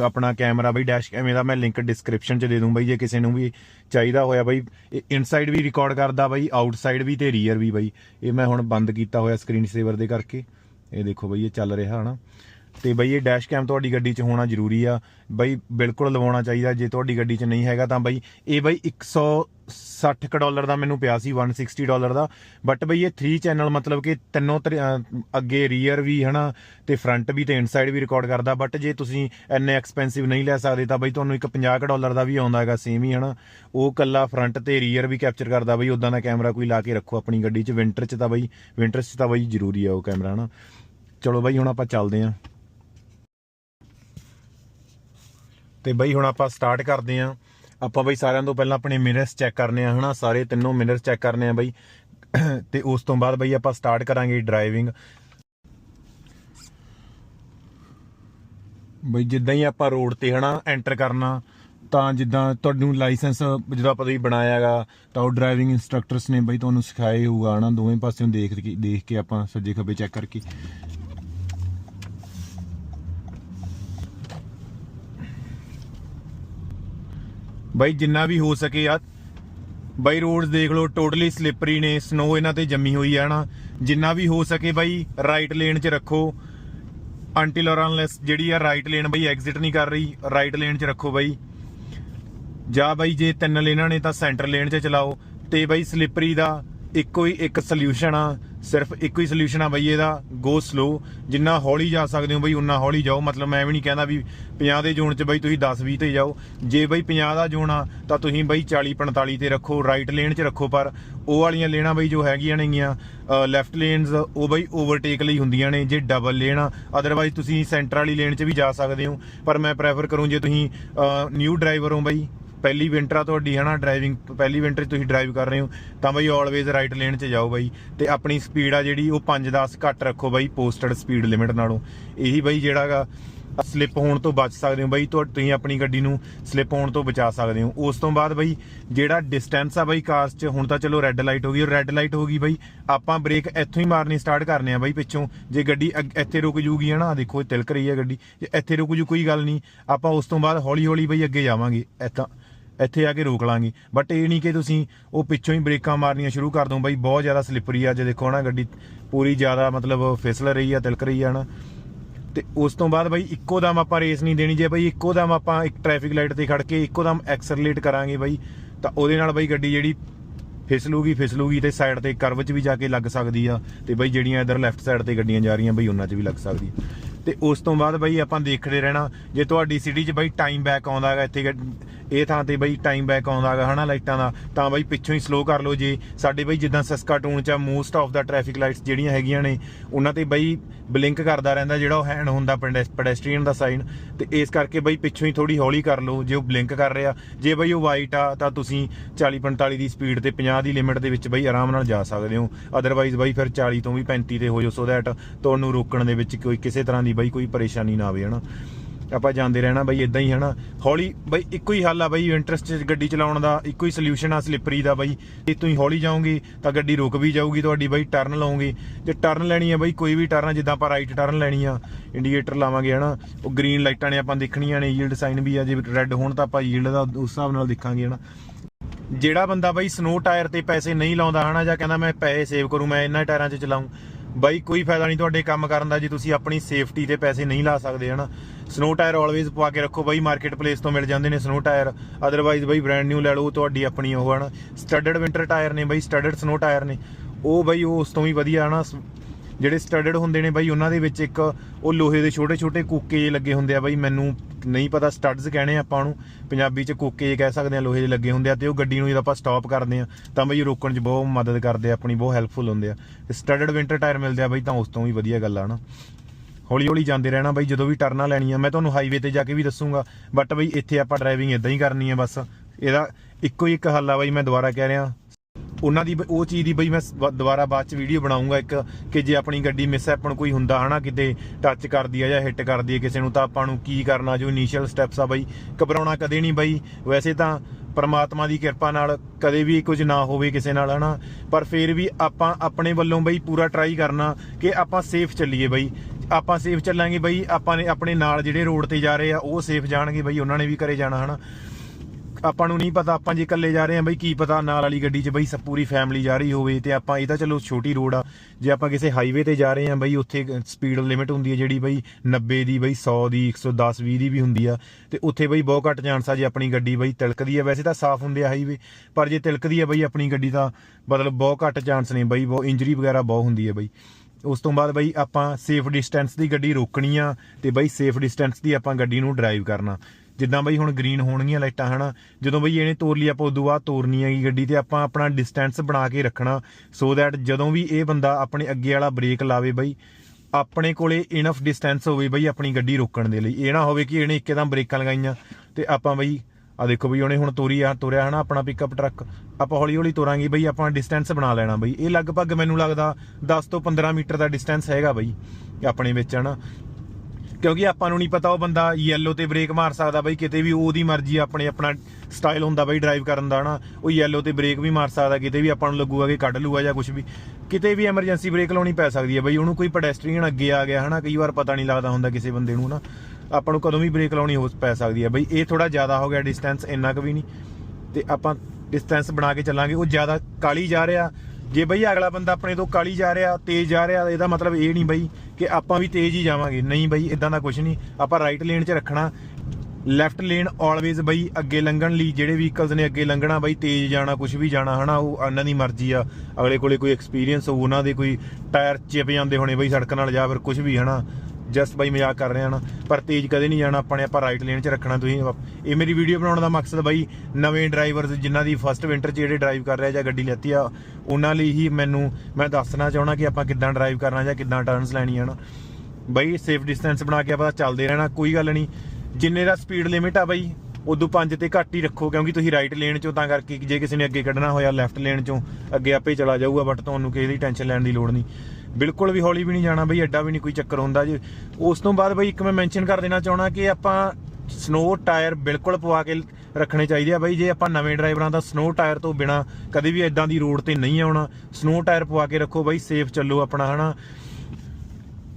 ਆਪਣਾ ਕੈਮਰਾ ਬਈ ਡੈਸ਼ ਕੈਮ ਇਹਦਾ ਮੈਂ ਲਿੰਕ ਡਿਸਕ੍ਰਿਪਸ਼ਨ 'ਚ ਦੇ ਦੂੰ ਬਈ, ਜੇ ਕਿਸੇ ਨੂੰ ਵੀ ਚਾਹੀਦਾ ਹੋਇਆ ਬਈ। ਇਨਸਾਈਡ ਵੀ ਰਿਕਾਰਡ ਕਰਦਾ ਬਾਈ ਆਊਟਸਾਈਡ ਵੀ ਤੇ ਰੀਅਰ ਵੀ ਬਈ। ਇਹ ਮੈਂ ਹੁਣ ਬੰਦ ਕੀਤਾ ਹੋਇਆ ਸਕਰੀਨ ਸੇਵਰ ਦੇ ਕਰਕੇ। ਇਹ ਦੇਖੋ ਬਾਈ, ਇਹ ਚੱਲ ਰਿਹਾ ਹਨਾ। ਤੇ ਬਈ ਇਹ ਡੈਸ਼ ਕੈਮ ਤੁਹਾਡੀ ਗੱਡੀ 'ਚ ਹੋਣਾ ਜ਼ਰੂਰੀ ਆ। ਬਈ ਬਿਲਕੁਲ ਲਵਾਉਣਾ ਚਾਹੀਦਾ, ਜੇ ਤੁਹਾਡੀ ਗੱਡੀ 'ਚ ਨਹੀਂ ਹੈਗਾ ਤਾਂ ਬਈ ਇਹ ਬਈ 160 ਕੁ ਡਾਲਰ ਦਾ ਮੈਨੂੰ ਪਿਆ ਸੀ 160 ਡਾਲਰ ਦਾ। ਬਟ ਬਈ ਇਹ 3 ਚੈਨਲ ਮਤਲਬ ਕਿ ਤਿੰਨੋਂ ਤਰੀ- ਅੱਗੇ ਰੀਅਰ ਵੀ ਹਨਾ, ਤੇ ਫਰੰਟ ਵੀ ਤੇ ਇਨਸਾਈਡ ਵੀ ਰਿਕਾਰਡ ਕਰਦਾ। ਬਟ ਜੇ ਤੁਸੀਂ ਇੰਨੇ ਐਕਸਪੈਂਸਿਵ ਨਹੀਂ ਲੈ ਸਕਦੇ ਤਾਂ ਬਈ ਤੁਹਾਨੂੰ ਇੱਕ 50 ਕੁ ਡਾਲਰ ਦਾ ਵੀ ਆਉਂਦਾ ਹੈਗਾ ਸੇਮ ਹੀ ਹਨਾ। ਉਹ ਕੱਲਾ ਫਰੰਟ ਤੇ ਰੀਅਰ ਵੀ ਕੈਪਚਰ ਕਰਦਾ ਬਈ ਉਦਾਂ ਦਾ ਕੈਮਰਾ ਕੋਈ ਲਾ ਕੇ ਰੱਖੋ ਆਪਣੀ ਗੱਡੀ 'ਚ। ਵਿੰਟਰ 'ਚ ਤਾਂ ਬਈ ਵਿੰਟਰ 'ਚ ਤਾਂ ਬਈ ਜ਼ਰੂਰੀ ਆ ਉਹ ਕੈਮਰਾ ਹਨਾ। ਚਲੋ ਬਈ ਹੁਣ ਆਪਾਂ ਚੱਲਦੇ ਆਂ। ਤੇ ਬਈ ਹੁਣ ਆਪਾਂ ਸਟਾਰਟ ਕਰਦੇ ਆਂ ਆਪਾਂ ਬਈ ਸਾਰਿਆਂ ਤੋਂ ਪਹਿਲਾਂ ਆਪਣੇ ਮਿਰਰਸ ਚੈੱਕ ਕਰਨੇ ਆ, ਹਨਾ? ਸਾਰੇ ਤਿੰਨੋਂ ਮਿਰਰਸ ਚੈੱਕ ਕਰਨੇ ਆ ਬਈ। ਤੇ ਉਸ ਤੋਂ ਬਾਅਦ ਬਈ ਆਪਾਂ ਸਟਾਰਟ ਕਰਾਂਗੇ ਡਰਾਈਵਿੰਗ ਬਈ ਜਿੱਦਾਂ ਹੀ ਆਪਾਂ ਰੋਡ ਤੇ, ਹਨਾ ਐਂਟਰ ਕਰਨਾ, ਤਾਂ ਜਿੱਦਾਂ ਤੁਹਾਨੂੰ ਲਾਇਸੈਂਸ ਜਦੋਂ ਆਪਾਂ ਤੁਸੀਂ ਬਣਾਇਆਗਾ ਤਾਂ ਉਹ ਡਰਾਈਵਿੰਗ ਇੰਸਟ੍ਰਕਟਰਸ ਨੇ ਬਈ ਤੁਹਾਨੂੰ ਸਿਖਾਏ ਹੋਊਗਾ, ਹਨਾ? ਦੋਵੇਂ ਪਾਸਿਓਂ ਦੇਖ ਦੇਖ ਕੇ ਆਪਾਂ ਸੱਜੇ ਖੱਬੇ ਚੈੱਕ ਕਰਕੇ। ਬਾਈ, ਜਿੰਨਾ ਵੀ ਹੋ ਸਕੇ ਆ। ਬਾਈ, ਰੋਡਸ ਦੇਖ ਲਓ, ਟੋਟਲੀ ਸਲਿੱਪਰੀ ਨੇ ਸਨੋ ਇਹਨਾਂ ਤੇ ਜੰਮੀ ਹੋਈ ਆ ਨਾ। ਜਿੰਨਾ ਵੀ ਹੋ ਸਕੇ ਬਾਈ ਰਾਈਟ ਲੇਨ 'ਚ ਰੱਖੋ। ਅੰਟਿਲ ਔਰ ਅਨਲੈਸ ਜਿਹੜੀ ਆ ਰਾਈਟ ਲੇਨ ਬਾਈ ਐਗਜ਼ਿਟ ਨਹੀਂ ਕਰ ਰਹੀ ਰਾਈਟ ਲੇਨ 'ਚ ਰੱਖੋ ਬਾਈ। ਜਾਂ ਬਾਈ, ਜੇ ਤਿੰਨ ਲੇਨਾਂ ਨੇ ਤਾਂ ਸੈਂਟਰ ਲੇਨ 'ਚ ਚਲਾਓ। ਤੇ ਬਾਈ ਸਲਿੱਪਰੀ ਦਾ ਇੱਕੋ ਹੀ ਇੱਕ ਸੋਲੂਸ਼ਨ ਆ। ਸਿਰਫ ਇੱਕੋ ਹੀ ਸੋਲੂਸ਼ਨ ਆ ਬਈ ਇਹਦਾ ਗੋ ਸਲੋ ਜਿੰਨਾ ਹੌਲੀ ਜਾ ਸਕਦੇ ਹੋ ਬਈ, ਉਨਾ ਹੌਲੀ ਜਾਓ। ਮਤਲਬ ਮੈਂ ਵੀ ਨਹੀਂ ਕਹਿੰਦਾ ਵੀ 50 ਦੇ ਜ਼ੋਨ 'ਚ ਬਈ ਤੁਸੀਂ 10 20 ਤੇ ਜਾਓ। ਜੇ ਬਈ 50 ਦਾ ਜ਼ੋਨ ਆ, ਤਾਂ ਤੁਸੀਂ ਬਈ 40 45 ਤੇ ਰੱਖੋ ਰਾਈਟ ਲੇਨ 'ਚ ਰੱਖੋ। ਪਰ ਉਹ ਵਾਲੀਆਂ ਲੇਨਾਂ ਬਈ ਜੋ ਹੈਗੀਆਂ ਨੇਗੀਆਂ ਲੈਫਟ ਲੇਨਸ ਉਹ ਬਈ ਓਵਰਟੇਕ ਲਈ ਹੁੰਦੀਆਂ ਨੇ। ਜੇ ਡਬਲ ਲੇਨ ਆ ਅਦਰਵਾਈਜ਼ ਤੁਸੀਂ ਸੈਂਟਰ ਵਾਲੀ ਲੇਨ 'ਚ ਵੀ ਜਾ ਸਕਦੇ ਹੋ। ਪਰ ਮੈਂ ਪ੍ਰੈਫਰ ਕਰੂੰ ਜੇ ਤੁਸੀਂ ਨਿਊ ਡਰਾਈਵਰ ਹੋ ਬਈ ਪਹਿਲੀ ਵਿੰਟਰ ਆ ਤੁਹਾਡੀ, ਹਨਾ? ਡਰਾਈਵਿੰਗ ਪਹਿਲੀ ਵਿੰਟਰ ਤੁਸੀਂ ਡਰਾਈਵ ਕਰ ਰਹੇ ਹੋ, ਤਾਂ ਬਈ ਆਲਵੇਜ਼ ਰਾਈਟ ਲੇਨ 'ਚ ਜਾਓ ਬਈ। ਤੇ ਆਪਣੀ ਸਪੀਡ ਆ ਜਿਹੜੀ, ਉਹ 5-10 ਘੱਟ ਰੱਖੋ ਬਈ ਪੋਸਟਡ ਸਪੀਡ ਲਿਮਿਟ ਨਾਲੋਂ। ਇਹੀ ਬਈ ਜਿਹੜਾਗਾ ਸਲਿੱਪ ਹੋਣ ਤੋਂ ਬਚ ਸਕਦੇ ਹੋ ਬਈ ਤੁਸੀਂ ਆਪਣੀ ਗੱਡੀ ਨੂੰ ਸਲਿੱਪ ਹੋਣ ਤੋਂ ਬਚਾ ਸਕਦੇ ਹੋ। ਉਸ ਤੋਂ ਬਾਅਦ ਬਈ, ਜਿਹੜਾ ਡਿਸਟੈਂਸ ਆ ਬਈ ਕਾਰਸ 'ਚ, ਹੁਣ ਤਾਂ ਚਲੋ ਰੈੱਡ ਲਾਈਟ ਹੋ ਗਈ ਰੈੱਡ ਲਾਈਟ ਹੋ ਗਈ ਬਈ, ਆਪਾਂ ਬ੍ਰੇਕ ਇੱਥੋਂ ਹੀ ਮਾਰਨੀ ਸਟਾਰਟ ਕਰਨੇ ਆ ਬਈ ਪਿੱਛੋਂ। ਜੇ ਗੱਡੀ ਅੱਗ- ਇੱਥੇ ਰੁਕ ਜੂਗੀ, ਹਨਾ? ਆਹ ਦੇਖੋ ਤਿਲਕ ਰਹੀ ਹੈ ਗੱਡੀ। ਜੇ ਇੱਥੇ ਰੁਕ ਜੂ, ਕੋਈ ਗੱਲ ਨਹੀਂ। ਆਪਾਂ ਉਸ ਤੋਂ ਬਾਅਦ ਹੌਲੀ ਹੌਲੀ ਬਈ ਅੱਗੇ ਜਾਵਾਂਗੇ ਇੱਥਾਂ ਇੱਥੇ ਆ ਕੇ ਰੋਕ ਲਾਂਗੇ। ਬਟ ਇਹ ਨਹੀਂ ਕਿ ਤੁਸੀਂ ਉਹ ਪਿੱਛੋਂ ਹੀ ਬ੍ਰੇਕਾਂ ਮਾਰਨੀਆਂ ਸ਼ੁਰੂ ਕਰ ਦੋ ਬਈ, ਬਹੁਤ ਜ਼ਿਆਦਾ ਸਲਿੱਪਰੀ ਆ ਜੇ ਦੇਖੋ ਨਾ ਗੱਡੀ ਪੂਰੀ ਜ਼ਿਆਦਾ ਮਤਲਬ ਫਿਸਲ ਰਹੀ ਆ, ਤਿਲਕ ਰਹੀ ਆ ਨਾ ਤੇ ਉਸ ਤੋਂ ਬਾਅਦ ਬਈ ਇੱਕੋ ਦਮ ਆਪਾਂ ਰੇਸ ਨਹੀਂ ਦੇਣੀ, ਜੇ ਬਈ ਇੱਕੋ ਦਮ ਆਪਾਂ ਇੱਕ ਟ੍ਰੈਫਿਕ ਲਾਈਟ ਤੇ ਖੜ ਕੇ ਇੱਕੋ ਦਮ ਐਕਸਲਰੇਟ ਕਰਾਂਗੇ ਬਈ, ਤਾਂ ਉਹਦੇ ਨਾਲ ਬਈ ਗੱਡੀ ਜਿਹੜੀ ਫਿਸਲੂਗੀ ਫਿਸਲੂਗੀ ਤੇ ਸਾਈਡ ਤੇ ਕਰਵ 'ਚ ਵੀ ਜਾ ਕੇ ਲੱਗ ਸਕਦੀ ਆ। ਤੇ ਬਈ ਜਿਹੜੀਆਂ ਇਧਰ ਲੈਫਟ ਸਾਈਡ ਤੇ ਗੱਡੀਆਂ ਜਾ ਰਹੀਆਂ ਬਈ, ਉਹਨਾਂ 'ਚ ਵੀ ਲੱਗ ਸਕਦੀ ਆ। ਤੇ ਉਸ ਤੋਂ ਬਾਅਦ ਬਈ ਆਪਾਂ ਦੇਖਦੇ ਰਹਿਣਾ, ਜੇ ਤੁਹਾਡੀ ਸਿਟੀ 'ਚ ਬਈ ਟਾਈਮ ਬੈਕ ਆਉਂਦਾ ਹੈਗਾ, ਇੱਥੇ ਗੱਡ- ਇਹ ਥਾਂ ਤੇ ਬਈ ਟਾਈਮ ਬੈਕ ਆਉਂਦਾ ਹੈਗਾ, ਹਨਾ ਲਾਈਟਾਂ ਦਾ। ਤਾਂ ਬਈ ਪਿੱਛੋਂ ਹੀ ਸਲੋ ਕਰ ਲਓ ਜੇ। ਸਾਡੇ ਬਈ ਜਿੱਦਾਂ ਸਸਕਾ ਟੂਨ 'ਚ most of the traffic lights ਜਿਹੜੀਆਂ ਹੈਗੀਆਂ ਨੇ, ਉਹਨਾਂ ਤੇ ਬਈ ਬਲਿੰਕ ਕਰਦਾ ਰਹਿੰਦਾ ਜਿਹੜਾ ਉਹ ਹੈਂਡ ਹੁੰਦਾ ਪੈਡੈਸਟਰੀਅਨ ਦਾ ਸਾਈਨ ਤੇ ਇਸ ਕਰਕੇ ਬਈ ਪਿੱਛੋਂ ਹੀ ਥੋੜੀ ਹੌਲੀ ਕਰ ਲਓ, ਜੇ ਉਹ ਬਲਿੰਕ ਕਰ ਰਿਹਾ। ਜੇ ਬਈ ਉਹ ਵਾਈਟ ਆ, ਤਾਂ ਤੁਸੀਂ 40 45 ਦੀ ਸਪੀਡ ਤੇ 50 ਦੀ ਲਿਮਿਟ ਦੇ ਵਿੱਚ ਬਈ ਆਰਾਮ ਨਾਲ ਜਾ ਸਕਦੇ ਹੋ। ਅਦਰਵਾਈਜ਼ ਬਈ ਫਿਰ 40 ਤੋਂ ਵੀ 35 ਤੇ ਹੋ ਜਾਓ ਸੋ ਦੈਟ ਤੁਹਾਨੂੰ ਰੋਕਣ ਦੇ ਵਿੱਚ ਕੋਈ ਕਿਸੇ ਤਰ੍ਹਾਂ ਦੀ ਬਈ ਕੋਈ ਪਰੇਸ਼ਾਨੀ ਨਾ ਆਵੇ, ਹਨਾ। ਆਪਾਂ ਜਾਂਦੇ ਰਹਿਣਾ ਬਈ ਇਦਾਂ ਹੀ ਹਨਾ। ਹੌਲੀ, ਬਈ ਇੱਕੋ ਹੀ ਹੱਲ ਆ ਬਈ ਇੰਟਰਸਟ ਚ ਗੱਡੀ ਚਲਾਉਣ ਦਾ, ਇੱਕੋ ਹੀ ਸੋਲੂਸ਼ਨ ਆ ਸਲਿੱਪਰੀ ਦਾ ਬਈ। ਜੇ ਤੁਸੀਂ ਹੌਲੀ ਜਾਓਗੇ, ਤਾਂ ਗੱਡੀ ਰੁਕ ਵੀ ਜਾਊਗੀ, ਤੁਹਾਡੀ ਬਈ ਟਰਨ ਲਾਉਂਗੇ ਜੇ ਟਰਨ ਲੈਣੀ ਆ ਬਈ, ਕੋਈ ਵੀ ਟਰਨ ਜਿੱਦਾਂ ਆਪਾਂ ਰਾਈਟ ਟਰਨ ਲੈਣੀ ਆ ਇੰਡੀਕੇਟਰ ਲਾਵਾਂਗੇ ਹਨਾ। ਉਹ ਗ੍ਰੀਨ ਲਾਈਟਾਂ ਨੇ ਆਪਾਂ ਦੇਖਣੀਆਂ ਨੇ ਯੀਲਡ ਸਾਈਨ ਵੀ ਆ, ਜੇ ਰੈੱਡ ਹੋਣ ਤਾਂ ਆਪਾਂ ਯੀਲਡ ਦਾ ਉਸ ਹਿਸਾਬ ਨਾਲ ਦੇਖਾਂਗੇ ਹਨਾ। ਜਿਹੜਾ ਬੰਦਾ ਬਈ ਸਨੋ ਟਾਇਰ ਤੇ ਪੈਸੇ ਨਹੀਂ ਲਾਉਂਦਾ ਹਨਾ, ਜਾਂ ਕਹਿੰਦਾ ਮੈਂ ਪੈਸੇ ਸੇਵ ਕਰੂੰ, ਮੈਂ ਇਹਨਾਂ ਟਾਇਰਾਂ 'ਚ ਚਲਾਉਂ, ਬਾਈ ਕੋਈ ਫਾਇਦਾ ਨਹੀਂ ਤੁਹਾਡੇ ਕੰਮ ਕਰਨ ਦਾ, ਜੇ ਤੁਸੀਂ ਆਪਣੀ ਸੇਫਟੀ ਤੇ ਪੈਸੇ ਨਹੀਂ ਲਾ ਸਕਦੇ ਹਨਾ। ਸਨੋ ਟਾਇਰ ਆਲਵੇਜ਼ ਪਵਾ ਕੇ ਰੱਖੋ ਬਾਈ ਮਾਰਕੀਟ ਪਲੇਸ ਤੋਂ ਮਿਲ ਜਾਂਦੇ ਨੇ ਸਨੋ ਟਾਇਰ। ਅਦਰਵਾਈਜ਼ ਬਾਈ ਬ੍ਰਾਂਡ ਨਿਊ ਲੈ ਲਓ ਤੁਹਾਡੀ ਆਪਣੀ ਉਹ ਹਨਾ ਸਟੱਡਡ ਵਿੰਟਰ ਟਾਇਰ ਨੇ ਬਾਈ ਸਟੱਡਡ ਸਨੋ ਟਾਇਰ ਨੇ। ਉਹ ਬਾਈ, ਉਹ ਉਸ ਤੋਂ ਵੀ ਵਧੀਆ ਹਨਾ ਜਿਹੜੇ ਸਟੱਡਡ ਹੁੰਦੇ ਨੇ ਬਾਈ, ਉਹਨਾਂ ਦੇ ਵਿੱਚ ਇੱਕ ਉਹ ਲੋਹੇ ਦੇ ਛੋਟੇ ਛੋਟੇ ਕੂਕੇ ਜਿਹੇ ਲੱਗੇ ਹੁੰਦੇ ਆ ਬਾਈ, ਮੈਨੂੰ ਨਹੀਂ ਪਤਾ ਸਟੱਡਸ ਕਹਿੰਦੇ ਆਪਾਂ ਉਹਨੂੰ ਪੰਜਾਬੀ ਚ ਕੂਕੇ ਜੇ ਕਹਿ ਸਕਦੇ ਆ, ਲੋਹੇ ਦੇ ਲੱਗੇ ਹੁੰਦੇ ਆ, ਤੇ ਉਹ ਗੱਡੀ ਨੂੰ ਜਦੋਂ ਆਪਾਂ ਸਟਾਪ ਕਰਦੇ ਆ, ਤਾਂ ਬਾਈ ਰੋਕਣ 'ਚ ਬਹੁਤ ਮਦਦ ਕਰਦੇ ਆ, ਆਪਣੀ ਬਹੁਤ ਹੈਲਪਫੁਲ ਹੁੰਦੇ ਆ। ਤੇ ਸਟੱਡਡ ਵਿੰਟਰ ਟਾਇਰ ਮਿਲਦੇ ਆ ਬਾਈ, ਤਾਂ ਉਸ ਤੋਂ ਵੀ ਵਧੀਆ ਗੱਲ ਆ ਨਾ। ਹੌਲੀ ਹੌਲੀ ਜਾਂਦੇ ਰਹਿਣਾ ਬਾਈ, ਜਦੋਂ ਵੀ ਟਰਨਾਂ ਲੈਣੀਆਂ, ਮੈਂ ਤੁਹਾਨੂੰ ਹਾਈਵੇ ਤੇ ਜਾ ਕੇ ਵੀ ਦੱਸੂਗਾ ਬਟ ਬਾਈ ਇੱਥੇ ਆਪਾਂ ਡਰਾਈਵਿੰਗ ਇਦਾਂ ਹੀ ਕਰਨੀ ਹੈ ਬਸ। ਇਹਦਾ ਇੱਕੋ ਹੀ ਇੱਕ ਹੱਲ ਆ ਬਾਈ, ਮੈਂ ਦੁਬਾਰਾ ਕਹਿ ਰਿਹਾ। ਉਹਨਾਂ ਦੀ ਬ- ਉਹ ਚੀਜ਼ ਦੀ ਬਈ ਮੈਂ ਦੁਬਾਰਾ ਬਾਅਦ ਚ ਵੀਡੀਓ ਬਣਾਉਂਗਾ ਇੱਕ, ਕਿ ਜੇ ਆਪਣੀ ਗੱਡੀ ਮਿਸ ਹੈਪਨ ਕੋਈ ਹੁੰਦਾ ਹਨਾ, ਕਿਤੇ ਟੱਚ ਕਰਦੀ ਆ ਜਾਂ ਹਿੱਟ ਕਰਦੀ ਹੈ ਕਿਸੇ ਨੂੰ, ਤਾਂ ਆਪਾਂ ਨੂੰ ਕੀ ਕਰਨਾ, ਜੋ ਇਨੀਸ਼ੀਅਲ ਸਟੈਪਸ ਆ ਬਈ, ਘਬਰਾਉਣਾ ਕਦੇ ਨਹੀਂ ਬਈ। ਵੈਸੇ ਤਾਂ ਪਰਮਾਤਮਾ ਦੀ ਕਿਰਪਾ ਨਾਲ ਕਦੇ ਵੀ ਕੁਝ ਨਾ ਹੋਵੇ ਕਿਸੇ ਨਾਲ ਹਨਾ, ਪਰ ਫਿਰ ਵੀ ਆਪਾਂ ਆਪਣੇ ਵੱਲੋਂ ਬਈ ਪੂਰਾ ਟਰਾਈ ਕਰਨਾ, ਕਿ ਆਪਾਂ ਸੇਫ ਚੱਲੀਏ ਬਈ। ਆਪਾਂ ਸੇਫ ਚੱਲਾਂਗੇ ਬਈ, ਆਪਾਂ ਨੇ ਆਪਣੇ ਨਾਲ ਜਿਹੜੇ ਰੋਡ ਤੇ ਜਾ ਰਹੇ ਆ, ਉਹ ਸੇਫ ਜਾਣਗੇ ਬਈ, ਉਹਨਾਂ ਨੇ ਵੀ ਘਰੇ ਜਾਣਾ, ਹਨਾ? ਆਪਾਂ ਨੂੰ ਨਹੀਂ ਪਤਾ ਆਪਾਂ ਜੇ ਇਕੱਲੇ ਜਾ ਰਹੇ ਆ ਬਈ, ਕੀ ਪਤਾ ਨਾਲ ਵਾਲੀ ਗੱਡੀ 'ਚ ਬਈ ਸਭ ਪੂਰੀ ਫੈਮਿਲੀ ਜਾ ਰਹੀ ਹੋਵੇ ਤੇ ਆਪਾਂ, ਇਹ ਤਾਂ ਚਲੋ ਛੋਟੀ ਰੋਡ ਆ। ਜੇ ਆਪਾਂ ਕਿਸੇ ਹਾਈਵੇ ਤੇ ਜਾ ਰਹੇ ਆ ਬਈ, ਉੱਥੇ ਸਪੀਡ ਲਿਮਿਟ ਹੁੰਦੀ ਹੈ ਜਿਹੜੀ ਬਈ 90 ਦੀ, ਬਈ 100 ਦੀ 110 20 ਦੀ ਵੀ ਹੁੰਦੀ ਆ। ਤੇ ਉੱਥੇ ਬਈ ਬਹੁਤ ਘੱਟ ਚਾਂਸ ਆ ਜੇ ਆਪਣੀ ਗੱਡੀ ਬਈ ਤਿਲਕਦੀ ਆ। ਵੈਸੇ ਤਾਂ ਸਾਫ਼ ਹੁੰਦੇ ਆ ਹਾਈਵੇ ਪਰ ਜੇ ਤਿਲਕਦੀ ਆ ਬਈ ਆਪਣੀ ਗੱਡੀ ਤਾਂ ਮਤਲਬ ਬਹੁਤ ਘੱਟ ਚਾਂਸ ਨੇ ਬਈ, ਬਹੁਤ ਇੰਜਰੀ ਵਗੈਰਾ ਬਹੁਤ ਹੁੰਦੀ ਹੈ ਬਈ। ਉਸ ਤੋਂ ਬਾਅਦ ਬਈ ਆਪਾਂ ਸੇਫ ਡਿਸਟੈਂਸ ਦੀ ਗੱਡੀ ਰੋਕਣੀ ਆ ਤੇ ਬਈ ਸੇਫ ਡਿਸਟੈਂਸ ਦੀ ਆਪਾਂ ਗੱਡੀ ਨੂੰ ਡਰਾਈਵ ਕਰਨਾ। ਜਿੱਦਾਂ ਬਈ ਹੁਣ ਗ੍ਰੀਨ ਹੋਣਗੀਆਂ ਲਾਈਟਾਂ, ਹਨਾ? ਜਦੋਂ ਬਈ ਇਹਨੇ ਤੋਰ ਲਈ, ਆਪਾਂ ਉਦੋਂ ਬਾਅਦ ਤੋਰਨੀ ਹੈਗੀ ਗੱਡੀ ਤੇ ਆਪਾਂ ਆਪਣਾ ਡਿਸਟੈਂਸ ਬਣਾ ਕੇ ਰੱਖਣਾ। ਸੋ ਦੈਟ ਜਦੋਂ ਵੀ ਇਹ ਬੰਦਾ ਆਪਣੇ ਅੱਗੇ ਵਾਲਾ ਬ੍ਰੇਕ ਲਾਵੇ ਬਈ, ਆਪਣੇ ਕੋਲੇ ਇਨਫ ਡਿਸਟੈਂਸ ਹੋਵੇ ਬਈ ਆਪਣੀ ਗੱਡੀ ਰੋਕਣ ਦੇ ਲਈ। ਇਹ ਨਾ ਹੋਵੇ ਕਿ ਇਹਨੇ ਇੱਕਦਮ ਬ੍ਰੇਕਾਂ ਲਗਾਈਆਂ ਤੇ ਆਪਾਂ ਬਈ ਆ ਦੇਖੋ ਬਈ ਉਹਨੇ ਹੁਣ ਤੋਰੀ ਆ, ਤੋਰਿਆ ਹਨਾ ਆਪਣਾ ਪਿਕਅਪ ਟਰੱਕ ਆਪਾਂ ਹੌਲੀ ਹੌਲੀ ਤੋਰਾਂਗੇ ਬਈ, ਆਪਾਂ ਡਿਸਟੈਂਸ ਬਣਾ ਲੈਣਾ ਬਈ। ਇਹ ਲਗਭਗ ਮੈਨੂੰ ਲੱਗਦਾ 10 ਤੋਂ 15 ਮੀਟਰ ਦਾ ਡਿਸਟੈਂਸ ਹੈਗਾ ਬਈ, ਆਪਣੇ ਵਿੱਚ ਹਨਾ। ਕਿਉਂਕਿ ਆਪਾਂ ਨੂੰ ਨਹੀਂ ਪਤਾ ਉਹ ਬੰਦਾ ਯੈਲੋ ਤੇ ਬ੍ਰੇਕ ਮਾਰ ਸਕਦਾ ਬਈ, ਕਿਤੇ ਵੀ ਉਹਦੀ ਮਰਜ਼ੀ ਆਪਣੇ ਆਪਣਾ ਸਟਾਈਲ ਹੁੰਦਾ ਬਈ ਡਰਾਈਵ ਕਰਨ ਦਾ ਹਨਾ। ਉਹ ਯੈਲੋ ਤੇ ਬ੍ਰੇਕ ਵੀ ਮਾਰ ਸਕਦਾ, ਕਿਤੇ ਵੀ ਆਪਾਂ ਨੂੰ ਲੱਗੂਗਾ ਕਿ ਕੱਢ ਲੂਗਾ ਜਾਂ ਕੁਝ ਵੀ। ਕਿਤੇ ਵੀ ਐਮਰਜੈਂਸੀ ਬ੍ਰੇਕ ਲਾਉਣੀ ਪੈ ਸਕਦੀ ਹੈ ਬਈ, ਉਹਨੂੰ ਕੋਈ ਪੈਡੈਸਟਰੀਅਨ ਅੱਗੇ ਆ ਗਿਆ ਹਨਾ, ਕਈ ਵਾਰ ਪਤਾ ਨਹੀਂ ਲੱਗਦਾ ਹੁੰਦਾ ਕਿਸੇ ਬੰਦੇ ਨੂੰ ਨਾ। ਆਪਾਂ ਨੂੰ ਕਦੋਂ ਵੀ ਬ੍ਰੇਕ ਲਾਉਣੀ ਹੋ ਪੈ ਸਕਦੀ ਹੈ। ਬਈ ਇਹ ਥੋੜਾ ਜ਼ਿਆਦਾ ਹੋ ਗਿਆ ਡਿਸਟੈਂਸ ਇੰਨਾ ਕੁ ਵੀ ਨਹੀਂ। ਤੇ ਆਪਾਂ ਡਿਸਟੈਂਸ ਬਣਾ ਕੇ ਚੱਲਾਂਗੇ। ਉਹ ਜ਼ਿਆਦਾ ਕਾਲੀ ਜਾ ਰਿਹਾ। ਜੇ ਬਈ ਅਗਲਾ ਬੰਦਾ ਆਪਣੇ ਤੋਂ ਕਾਲੀ ਜਾ ਰਿਹਾ, ਤੇਜ਼ ਜਾ ਰਿਹਾ, ਇਹਦਾ ਮਤਲਬ ਇਹ ਨਹੀਂ ਬਈ ਕਿ ਆਪਾਂ ਵੀ ਤੇਜ਼ ਹੀ ਜਾਵਾਂਗੇ। ਨਹੀਂ ਬਈ ਇਦਾਂ ਦਾ ਕੁਝ ਨਹੀਂ। ਆਪਾਂ ਰਾਈਟ ਲੇਨ 'ਚ ਰੱਖਣਾ। ਲੈਫਟ ਲੇਨ ਆਲਵੇਜ਼ ਬਈ ਅੱਗੇ ਲੰਘਣ ਲਈ ਜਿਹੜੇ ਵਹੀਕਲਸ ਨੇ ਅੱਗੇ ਲੰਘਣਾ ਬਈ, ਤੇਜ਼ ਜਾਣਾ ਕੁਝ ਵੀ ਜਾਣਾ, ਹਨਾ, ਉਹ ਉਹਨਾਂ ਦੀ ਮਰਜ਼ੀ ਆ। ਅਗਲੇ ਕੋਲੇ ਕੋਈ ਐਕਸਪੀਰੀਅੰਸ ਹੋਊ ਉਹਨਾਂ ਦੇ ਕੋਈ ਟਾਇਰ ਚਿਪ ਜਾਂਦੇ ਹੋਣੇ ਬਈ ਸੜਕ ਨਾਲ ਜਾਂ ਫਿਰ ਕੁਝ ਵੀ, ਹਨਾ। ਜਸਟ ਬਾਈ ਮਜ਼ਾਕ ਕਰ ਰਹੇ ਹਨ, ਪਰ ਤੇਜ਼ ਕਦੇ ਨਹੀਂ ਜਾਣਾ, ਆਪਾਂ ਨੇ ਆਪਾਂ ਰਾਈਟ ਲੇਨ 'ਚ ਰੱਖਣਾ ਤੁਸੀਂ। ਇਹ ਮੇਰੀ ਵੀਡੀਓ ਬਣਾਉਣ ਦਾ ਮਕਸਦ ਬਾਈ, ਨਵੇਂ ਡਰਾਈਵਰਸ ਜਿਨ੍ਹਾਂ ਦੀ ਫਸਟ ਵਿੰਟਰ 'ਚ ਜਿਹੜੇ ਡਰਾਈਵ ਕਰ ਰਿਹਾ ਜਾਂ ਗੱਡੀ ਲੈਤੀ ਆ, ਉਹਨਾਂ ਲਈ ਹੀ ਮੈਨੂੰ ਮੈਂ ਦੱਸਣਾ ਚਾਹਣਾ ਕਿ ਆਪਾਂ ਕਿੱਦਾਂ ਡਰਾਈਵ ਕਰਨਾ ਜਾਂ ਕਿੱਦਾਂ ਟਰਨਸ ਲੈਣੀ ਹਨ। ਬਾਈ ਸੇਫ ਡਿਸਟੈਂਸ ਬਣਾ ਕੇ ਆਪਾਂ ਚੱਲਦੇ ਰਹਿਣਾ, ਕੋਈ ਗੱਲ ਨਹੀਂ। ਜਿੰਨੇ ਦਾ ਸਪੀਡ ਲਿਮਿਟ ਆ ਬਾਈ, ਉਦੋਂ 5 ਤੇ ਘੱਟ ਹੀ ਰੱਖੋ, ਕਿਉਂਕਿ ਤੁਸੀਂ ਰਾਈਟ ਲੇਨ ਚੋਂ ਤਾਂ ਕਰਕੇ ਜੇ ਕਿਸੇ ਨੇ ਅੱਗੇ ਕੱਢਣਾ ਹੋਇਆ ਲੈਫਟ ਲੇਨ ਚੋਂ, ਅੱਗੇ ਆਪੇ ਚਲਾ ਜਾਊਗਾ ਬਟ ਤੁਹਾਨੂੰ ਕਿਸੇ ਦੀ ਟੈਨਸ਼ਨ ਲੈਣ ਦੀ ਲੋੜ ਨਹੀਂ। ਬਿਲਕੁਲ ਵੀ ਹੌਲੀ ਵੀ ਨਹੀਂ ਜਾਣਾ ਬਈ ਐਡਾ ਵੀ ਨਹੀਂ ਕੋਈ ਚੱਕਰ ਹੁੰਦਾ ਜੀ। ਉਸ ਤੋਂ ਬਾਅਦ ਬਈ ਇੱਕ ਮੈਂ ਮੈਂਸ਼ਨ ਕਰ ਦੇਣਾ ਚਾਹਣਾ ਕਿ ਆਪਾਂ ਸਨੋ ਟਾਇਰ ਬਿਲਕੁਲ ਪਵਾ ਕੇ ਰੱਖਣੇ ਚਾਹੀਦੇ ਆ ਬਈ। ਜੇ ਆਪਾਂ ਨਵੇਂ ਡਰਾਈਵਰਾਂ ਦਾ ਸਨੋ ਟਾਇਰ ਤੋਂ ਬਿਨਾ ਕਦੇ ਵੀ ਐਦਾਂ ਦੀ ਰੋਡ ਤੇ ਨਹੀਂ ਆਉਣਾ ਸਨੋ ਟਾਇਰ ਪਵਾ ਕੇ ਰੱਖੋ ਬਾਈ ਸੇਫ ਚੱਲੋ ਆਪਣਾ, ਹਨਾ।